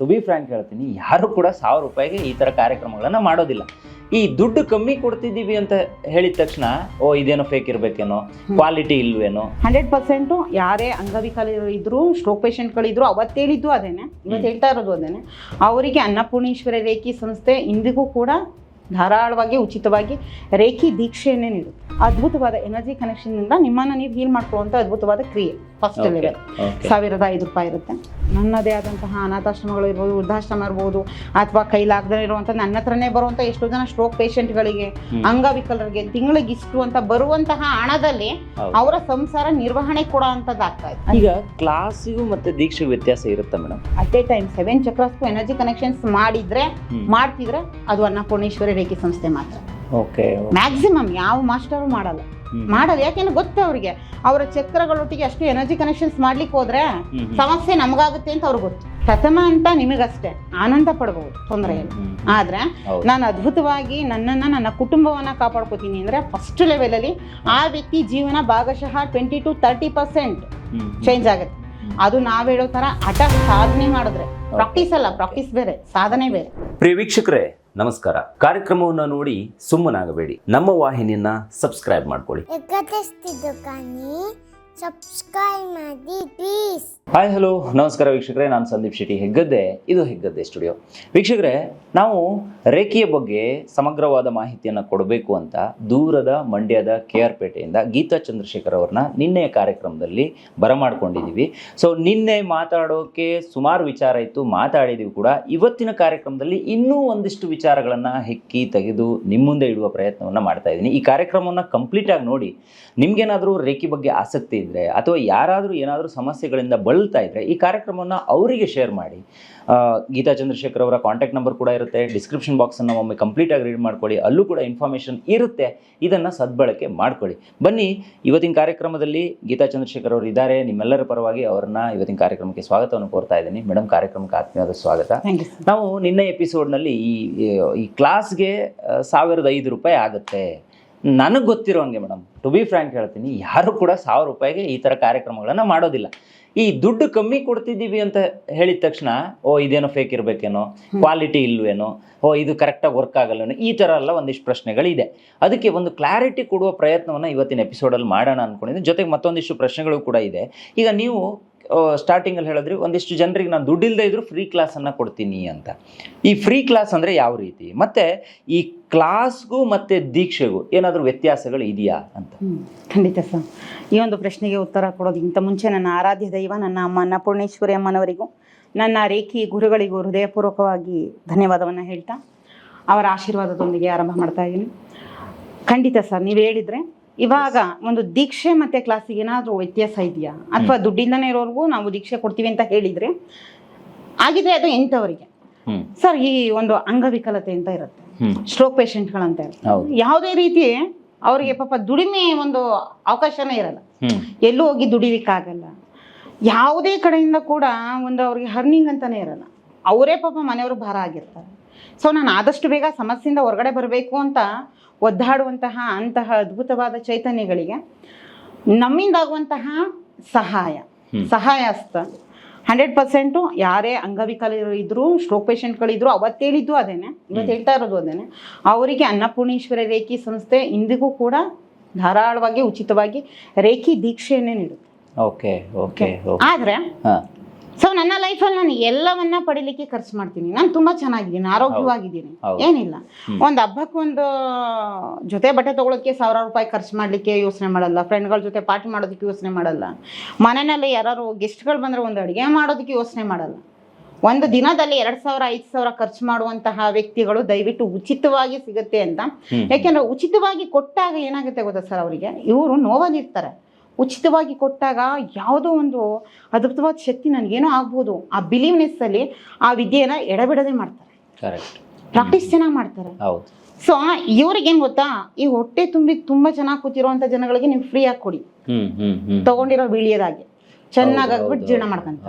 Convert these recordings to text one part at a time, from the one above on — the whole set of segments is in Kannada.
ಟು ಬಿ ಫ್ರ್ಯಾಂಕ್ ಹೇಳ್ತೀನಿ ಯಾರು ಕೂಡ ಸಾವಿರ ರೂಪಾಯಿಗೆ ಈ ಥರ ಕಾರ್ಯಕ್ರಮಗಳನ್ನು ಮಾಡೋದಿಲ್ಲ. ಈ ದುಡ್ಡು ಕಮ್ಮಿ ಕೊಡ್ತಿದ್ದೀವಿ ಅಂತ ಹೇಳಿದ ತಕ್ಷಣ ಓ ಇದೇನೋ ಫೇಕ್ ಇರಬೇಕೇನೋ ಕ್ವಾಲಿಟಿ ಇಲ್ವೇನೋ. ಹಂಡ್ರೆಡ್ ಪರ್ಸೆಂಟು ಯಾರೇ ಅಂಗವಿಕಲರು ಇದ್ರು ಸ್ಟ್ರೋಕ್ ಪೇಷಂಟ್ಗಳಿದ್ರು ಅವತ್ತು ಹೇಳಿದ್ದು ಅದೇನೆ ಇವತ್ತು ಹೇಳ್ತಾ ಇರೋದು ಅದೇನೆ. ಅವರಿಗೆ ಅನ್ನಪೂರ್ಣೇಶ್ವರಿ ರೇಖಿ ಸಂಸ್ಥೆ ಇಂದಿಗೂ ಕೂಡ ಧಾರಾಳವಾಗಿ ಉಚಿತವಾಗಿ ರೇಖಿ ದೀಕ್ಷೆಯನ್ನೇ ನೀಡುತ್ತೆ. ಅದ್ಭುತವಾದ ಎನರ್ಜಿ ಕನೆಕ್ಷನ್ ಇಂದ ನಿಮ್ಮನ್ನ ನೀವು ಹೀಲ್ ಮಾಡ್ಕೊಳ್ಳುವಂತ ಅದ್ಭುತವಾದ ಕ್ರಿಯೆ. ಫಸ್ಟ್. ಲೆವೆಲ್ ಸಾವಿರದ ಐದು ರೂಪಾಯಿ ಇರುತ್ತೆ. ನನ್ನದೇ ಆದಂತಹ ಅನಾಥಾಶ್ರಮಗಳು ಇರ್ಬೋದು ವೃದ್ಧಾಶ್ರಮ ಇರ್ಬೋದು ಅಥವಾ ಕೈಲಾಗದೇ ಇರುವಂತ ನನ್ನ ಹತ್ರನೇ ಬರುವಂಥ ಎಷ್ಟೋ ಜನ ಸ್ಟ್ರೋಕ್ ಪೇಷಂಟ್ಗಳಿಗೆ. ಅಂಗವಿಕಲರಿಗೆ ತಿಂಗಳಿಗೆ ಇಷ್ಟು ಅಂತ ಬರುವಂತಹ ಹಣದಲ್ಲಿ ಅವರ ಸಂಸಾರ ನಿರ್ವಹಣೆ ಕೂಡ ಅಂತದ್ದಾಗ್ತಾ ಇದೆ. ಈಗ ಕ್ಲಾಸಿಗೂ ಮತ್ತೆ ದೀಕ್ಷೆಗೂ ವ್ಯತ್ಯಾಸ ಇರುತ್ತೆ madam at a time seven ಚಕ್ರಸ್ಗೂ energy connections ಮಾಡಿದ್ರೆ ಮಾಡ್ತಿದ್ರೆ ಅದು ಅನ್ನಪೂರ್ಣೇಶ್ವರಿ ರೇಖೆ ಸಂಸ್ಥೆ ಮಾತ್ರ. ಓಕೆ ಮ್ಯಾಕ್ಸಿಮಮ್ ಯಾವ ಮಾಸ್ಟರ್ ಮಾಡಲ್ಲ. ಮಾಡಲ್ಲ. ಯಾಕೆಂದ್ರೆ ಗೊತ್ತು ಅವ್ರಿಗೆ. ಅವರ ಚಕ್ರಗಳೊಟ್ಟಿಗೆ ಅಷ್ಟು ಎನರ್ಜಿ ಕನೆಕ್ಷನ್ಸ್ ಮಾಡ್ಲಿಕ್ಕೆ ಹೋದ್ರೆ ಸಮಸ್ಯೆ ನಮಗಾಗುತ್ತೆ ಅಂತ ಅವ್ರಿಗೆ ಗೊತ್ತು. ಪ್ರಥಮ ಅಂತ ನಿಮಗಷ್ಟೇ. ಆನಂದ ಪಡ್ಬೋದು. ತೊಂದರೆ ಇಲ್ಲ. ಆದ್ರೆ. ನಾನು ಅದ್ಭುತವಾಗಿ ನನ್ನನ್ನ ನನ್ನ ಕುಟುಂಬವನ್ನ ಕಾಪಾಡ್ಕೋತೀನಿ ಅಂದ್ರೆ ಫಸ್ಟ್ ಲೆವೆಲಲ್ಲಿ ಆ ವ್ಯಕ್ತಿ ಜೀವನ ಭಾಗಶಃ twenty to thirty percent change ಆಗುತ್ತೆ. ಅದು ನಾವ್ ಹೇಳೋ ತರ ಹಠ ಸಾಧನೆ ಮಾಡಿದ್ರೆ. ಪ್ರಾಕ್ಟೀಸ್ ಅಲ್ಲ. ಪ್ರಾಕ್ಟೀಸ್ ಬೇರೆ. ಸಾಧನೆ ಬೇರೆ. ಪ್ರಿಯ ವೀಕ್ಷಕರೇ ನಮಸ್ಕಾರ. ಕಾರ್ಯಕ್ರಮವನ್ನು ನೋಡಿ ಸುಮ್ಮನಾಗಬೇಡಿ. ನಮ್ಮ ವಾಹಿನಿಯನ್ನ ಸಬ್ಸ್ಕ್ರೈಬ್ ಮಾಡ್ಕೊಳ್ಳಿ. ಸಬ್ಸ್ಕ್ರೈಬ್ ಮಾಡಿ ಪ್ಲೀಸ್ ಹಾಯ್ ಹಲೋ ನಮಸ್ಕಾರ ವೀಕ್ಷಕರೇ, ನಾನು ಸಂದೀಪ್ ಶೆಟ್ಟಿ ಹೆಗ್ಗದ್ದೆ. ಇದು ಹೆಗ್ಗದ್ದೆ ಸ್ಟುಡಿಯೋ. ವೀಕ್ಷಕರೇ, ನಾವು ರೇಖೆಯ ಬಗ್ಗೆ ಸಮಗ್ರವಾದ ಮಾಹಿತಿಯನ್ನು ಕೊಡಬೇಕು ಅಂತ ದೂರದ ಮಂಡ್ಯದ ಕೆ ಆರ್ ಪೇಟೆಯಿಂದ ಗೀತಾ ಚಂದ್ರಶೇಖರ್ ಅವ್ರನ್ನ ನಿನ್ನೆಯ ಕಾರ್ಯಕ್ರಮದಲ್ಲಿ ಬರಮಾಡ್ಕೊಂಡಿದ್ದೀವಿ ಸೊ ನಿನ್ನೆ ಮಾತಾಡೋಕೆ ಸುಮಾರು ವಿಚಾರ ಇತ್ತು, ಮಾತಾಡಿದೀವಿ ಕೂಡ. ಇವತ್ತಿನ ಕಾರ್ಯಕ್ರಮದಲ್ಲಿ ಇನ್ನೂ ಒಂದಿಷ್ಟು ವಿಚಾರಗಳನ್ನು ಹೆಕ್ಕಿ ತೆಗೆದು ನಿಮ್ಮ ಮುಂದೆ ಇಡುವ ಪ್ರಯತ್ನವನ್ನು ಮಾಡ್ತಾ ಇದ್ದೀನಿ ಈ ಕಾರ್ಯಕ್ರಮವನ್ನು ಕಂಪ್ಲೀಟಾಗಿ ನೋಡಿ, ನಿಮ್ಗೇನಾದರೂ ರೇಖೆ ಬಗ್ಗೆ ಆಸಕ್ತಿ ಇದ್ದರೆ ಅಥವಾ ಯಾರಾದರೂ ಏನಾದರೂ ಸಮಸ್ಯೆಗಳಿಂದ ಬಳಲ್ತಾ ಇದ್ದರೆ ಈ ಕಾರ್ಯಕ್ರಮವನ್ನು ಅವರಿಗೆ ಶೇರ್ ಮಾಡಿ. ಗೀತಾ ಚಂದ್ರಶೇಖರ್ ಅವರ ಕಾಂಟ್ಯಾಕ್ಟ್ ನಂಬರ್ ಕೂಡ ಇರುತ್ತೆ. ಡಿಸ್ಕ್ರಿಪ್ಷನ್ ಬಾಕ್ಸನ್ನು ಒಮ್ಮೆ ಕಂಪ್ಲೀಟಾಗಿ ರೀಡ್ ಮಾಡ್ಕೊಳ್ಳಿ. ಅಲ್ಲೂ ಕೂಡ ಇನ್ಫಾರ್ಮೇಷನ್ ಇರುತ್ತೆ. ಇದನ್ನು ಸದ್ಬಳಕೆ ಮಾಡ್ಕೊಳ್ಳಿ. ಬನ್ನಿ ಇವತ್ತಿನ ಕಾರ್ಯಕ್ರಮದಲ್ಲಿ ಗೀತಾ ಚಂದ್ರಶೇಖರ್ ಅವರು ಇದ್ದಾರೆ. ನಿಮ್ಮೆಲ್ಲರ ಪರವಾಗಿ ಅವರನ್ನ ಇವತ್ತಿನ ಕಾರ್ಯಕ್ರಮಕ್ಕೆ ಸ್ವಾಗತವನ್ನು ಕೋರ್ತಾ ಇದ್ದೀನಿ. ಮೇಡಮ್ ಕಾರ್ಯಕ್ರಮಕ್ಕೆ ಆತ್ಮೀಯವಾದ ಸ್ವಾಗತ. ನಾವು ನಿನ್ನೆ ಎಪಿಸೋಡ್ನಲ್ಲಿ ಈ ಈ ಕ್ಲಾಸ್ಗೆ ಸಾವಿರದ ಐದು ರೂಪಾಯಿ ಆಗುತ್ತೆ. ನನಗೆ ಗೊತ್ತಿರೋ ಹಂಗೆ ಮೇಡಮ್. ಟು ಬಿ ಫ್ರ್ಯಾಂಕ್ ಹೇಳ್ತೀನಿ ಯಾರು ಕೂಡ ಸಾವಿರ ರೂಪಾಯಿಗೆ ಈ ಥರ ಕಾರ್ಯಕ್ರಮಗಳನ್ನು ಮಾಡೋದಿಲ್ಲ. ಈ ದುಡ್ಡು ಕಮ್ಮಿ ಕೊಡ್ತಿದ್ದೀವಿ ಅಂತ ಹೇಳಿದ ತಕ್ಷಣ ಓ ಇದೇನೋ ಫೇಕ್ ಇರಬೇಕೇನೋ ಕ್ವಾಲಿಟಿ ಇಲ್ವೇನೋ ಓ ಇದು ಕರೆಕ್ಟಾಗಿ ವರ್ಕ್ ಆಗಲ್ವೇನೋ ಈ ಥರ ಎಲ್ಲ ಒಂದಿಷ್ಟು ಪ್ರಶ್ನೆಗಳಿದೆ. ಅದಕ್ಕೆ ಒಂದು ಕ್ಲಾರಿಟಿ ಕೊಡುವ ಪ್ರಯತ್ನವನ್ನು ಇವತ್ತಿನ ಎಪಿಸೋಡಲ್ಲಿ ಮಾಡೋಣ ಅಂದ್ಕೊಂಡಿದ್ದೀನಿ ಜೊತೆಗೆ ಮತ್ತೊಂದಿಷ್ಟು ಪ್ರಶ್ನೆಗಳು ಕೂಡ ಇದೆ. ಈಗ ನೀವು ಸ್ಟಾರ್ಟಿಂಗಲ್ಲಿ ಹೇಳಿದ್ರಿ, ಒಂದಿಷ್ಟು ಜನರಿಗೆ ನಾನು ದುಡ್ಡಿಲ್ಲದೆ ಇದ್ದರೂ ಫ್ರೀ ಕ್ಲಾಸನ್ನು ಕೊಡ್ತೀನಿ ಅಂತ. ಈ ಫ್ರೀ ಕ್ಲಾಸ್ ಅಂದರೆ ಯಾವ ರೀತಿ? ಮತ್ತು ಈ ಕ್ಲಾಸ್ಗೂ ಮತ್ತು ದೀಕ್ಷೆಗೂ ಏನಾದರೂ ವ್ಯತ್ಯಾಸಗಳು ಇದೆಯಾ ಅಂತ? ಖಂಡಿತ ಸರ್. ಈ ಒಂದು ಪ್ರಶ್ನೆಗೆ ಉತ್ತರ ಕೊಡೋದಕ್ಕಿಂತ ಮುಂಚೆ ನನ್ನ ಆರಾಧ್ಯ ದೈವ, ನನ್ನ ಅಮ್ಮ ಅನ್ನಪೂರ್ಣೇಶ್ವರಿ ಅಮ್ಮನವರಿಗೂ, ನನ್ನ ರೇಖಿ ಗುರುಗಳಿಗೂ ಹೃದಯಪೂರ್ವಕವಾಗಿ ಧನ್ಯವಾದವನ್ನು ಹೇಳ್ತಾ ಅವರ ಆಶೀರ್ವಾದದೊಂದಿಗೆ ಆರಂಭ ಮಾಡ್ತಾ ಇದ್ದೀನಿ. ಖಂಡಿತ ಸರ್, ನೀವು ಹೇಳಿದರೆ ಇವಾಗ ಒಂದು ದೀಕ್ಷೆ ಮತ್ತೆ ಕ್ಲಾಸಿಗೆ ಏನಾದರೂ ವ್ಯತ್ಯಾಸ ಇದೆಯಾ? ಅಥವಾ ದುಡ್ಡಿಂದನೇ ಇರೋರ್ಗೂ ನಾವು ದೀಕ್ಷೆ ಕೊಡ್ತೀವಿ ಅಂತ ಹೇಳಿದ್ರೆ ಆಗಿದೆ ಅದು ಎಂಥವರಿಗೆ ಸರ್ ಈ ಒಂದು ಅಂಗವಿಕಲತೆ ಅಂತ ಇರುತ್ತೆ. ಸ್ಟ್ರೋಕ್ ಪೇಷಂಟ್ಗಳಂತ ಇರುತ್ತೆ. ಯಾವುದೇ ರೀತಿ ಅವರಿಗೆ ಪಾಪ ದುಡಿಮೆ ಒಂದು ಅವಕಾಶನೇ ಇರಲ್ಲ. ಎಲ್ಲೂ ಹೋಗಿ ದುಡಿಲಿಕ್ಕಾಗಲ್ಲ. ಯಾವುದೇ ಕಡೆಯಿಂದ ಕೂಡ ಒಂದು ಅವ್ರಿಗೆ ಹರ್ನಿಂಗ್ ಅಂತಾನೆ ಇರಲ್ಲ. ಅವರೇ ಪಾಪ ಮನೆಯವರು ಭಾರ ಆಗಿರ್ತಾರೆ. ಸೊ ನಾನು ಆದಷ್ಟು ಬೇಗ ಸಮಸ್ಯೆಯಿಂದ ಹೊರಗಡೆ ಬರಬೇಕು ಅಂತ ಒದ್ದಾಡುವಂತಹ ಅಂತಹ ಅದ್ಭುತವಾದ ಚೈತನ್ಯಗಳಿಗೆ ನಮ್ಮಿಂದಾಗುವಂತಹ ಸಹಾಯ. ಸಹಾಯ ಅಸ್ತ ಹಂಡ್ರೆಡ್ ಪರ್ಸೆಂಟು ಯಾರೇ ಅಂಗವಿಕಲರು ಇದ್ರು ಸ್ಟ್ರೋಕ್ ಪೇಷಂಟ್ಗಳಿದ್ರು ಅವತ್ತು ಹೇಳಿದ್ದು ಅದೇನೆ ಇವತ್ತು ಹೇಳ್ತಾ ಇರೋದು ಅದೇನೆ. ಅವರಿಗೆ ಅನ್ನಪೂರ್ಣೇಶ್ವರಿ ರೇಖಿ ಸಂಸ್ಥೆ ಇಂದಿಗೂ ಕೂಡ ಧಾರಾಳವಾಗಿ ಉಚಿತವಾಗಿ ರೇಖಿ ದೀಕ್ಷೆಯನ್ನೇ ನೀಡುತ್ತೆ. ಓಕೆ ಓಕೆ ಆದ್ರೆ ಸೊ ನನ್ನ ಲೈಫಲ್ಲಿ ನಾನು ಎಲ್ಲವನ್ನ ಪಡಿಲಿಕ್ಕೆ ಖರ್ಚು ಮಾಡ್ತೀನಿ. ನಾನು ತುಂಬಾ ಚೆನ್ನಾಗಿದ್ದೀನಿ ಆರೋಗ್ಯವಾಗಿದ್ದೀನಿ. ಏನಿಲ್ಲ. ಒಂದು ಹಬ್ಬಕ್ಕೆ ಒಂದು ಜೊತೆ ಬಟ್ಟೆ ತಗೊಳಕ್ಕೆ ಸಾವಿರಾರು ರೂಪಾಯಿ ಖರ್ಚು ಮಾಡ್ಲಿಕ್ಕೆ ಯೋಚನೆ ಮಾಡಲ್ಲ. ಫ್ರೆಂಡ್ಗಳ ಜೊತೆ ಪಾರ್ಟಿ ಮಾಡೋದಕ್ಕೆ ಯೋಚನೆ ಮಾಡಲ್ಲ. ಮನೆಯಲ್ಲಿ ಯಾರು ಗೆಸ್ಟ್ಗಳು ಬಂದ್ರೆ ಒಂದು ಅಡುಗೆ ಮಾಡೋದಕ್ಕೆ ಯೋಚನೆ ಮಾಡಲ್ಲ. ಒಂದು ದಿನದಲ್ಲಿ ಎರಡು ಸಾವಿರ ಐದು ಸಾವಿರ ಖರ್ಚು ಮಾಡುವಂತಹ ವ್ಯಕ್ತಿಗಳು ದಯವಿಟ್ಟು ಉಚಿತವಾಗಿ ಸಿಗುತ್ತೆ ಅಂತ. ಯಾಕೆಂದ್ರೆ ಉಚಿತವಾಗಿ ಕೊಟ್ಟಾಗ ಏನಾಗುತ್ತೆ ಗೊತ್ತಾ ಸರ್ ಅವರಿಗೆ? ಇವರು ನೋವಲ್ಲಿರ್ತಾರೆ. ಉಚಿತವಾಗಿ ಕೊಟ್ಟಾಗ ಯಾವುದೋ ಒಂದು ಅದ್ಭುತವಾದ ಶಕ್ತಿ ನನಗೇನೋ ಆಗ್ಬೋದು. ಆ ಬಿಲೀವ್ನೆಸ್ ಅಲ್ಲಿ ಆ ವಿದ್ಯೆನ ಎಡಬಿಡದೆ ಮಾಡ್ತಾರೆ. ಪ್ರಾಕ್ಟೀಸ್ ಚೆನ್ನಾಗಿ ಮಾಡ್ತಾರೆ. ಸೊ ಇವ್ರಿಗೇನು ಗೊತ್ತಾ? ಈ ಹೊಟ್ಟೆ ತುಂಬಿ ತುಂಬಾ ಚೆನ್ನಾಗಿ ಕೂತಿರುವಂತ ಜನಗಳಿಗೆ ನೀವು ಫ್ರೀ ಆಗಿ ಕೊಡಿ. ತಗೊಂಡಿರೋ ಬಿಳಿಯದಾಗಿ. ಚೆನ್ನಾಗಿ ಆಗ್ಬಿಟ್ಟು ಜೀರ್ಣ ಮಾಡ್ಕೊಂತ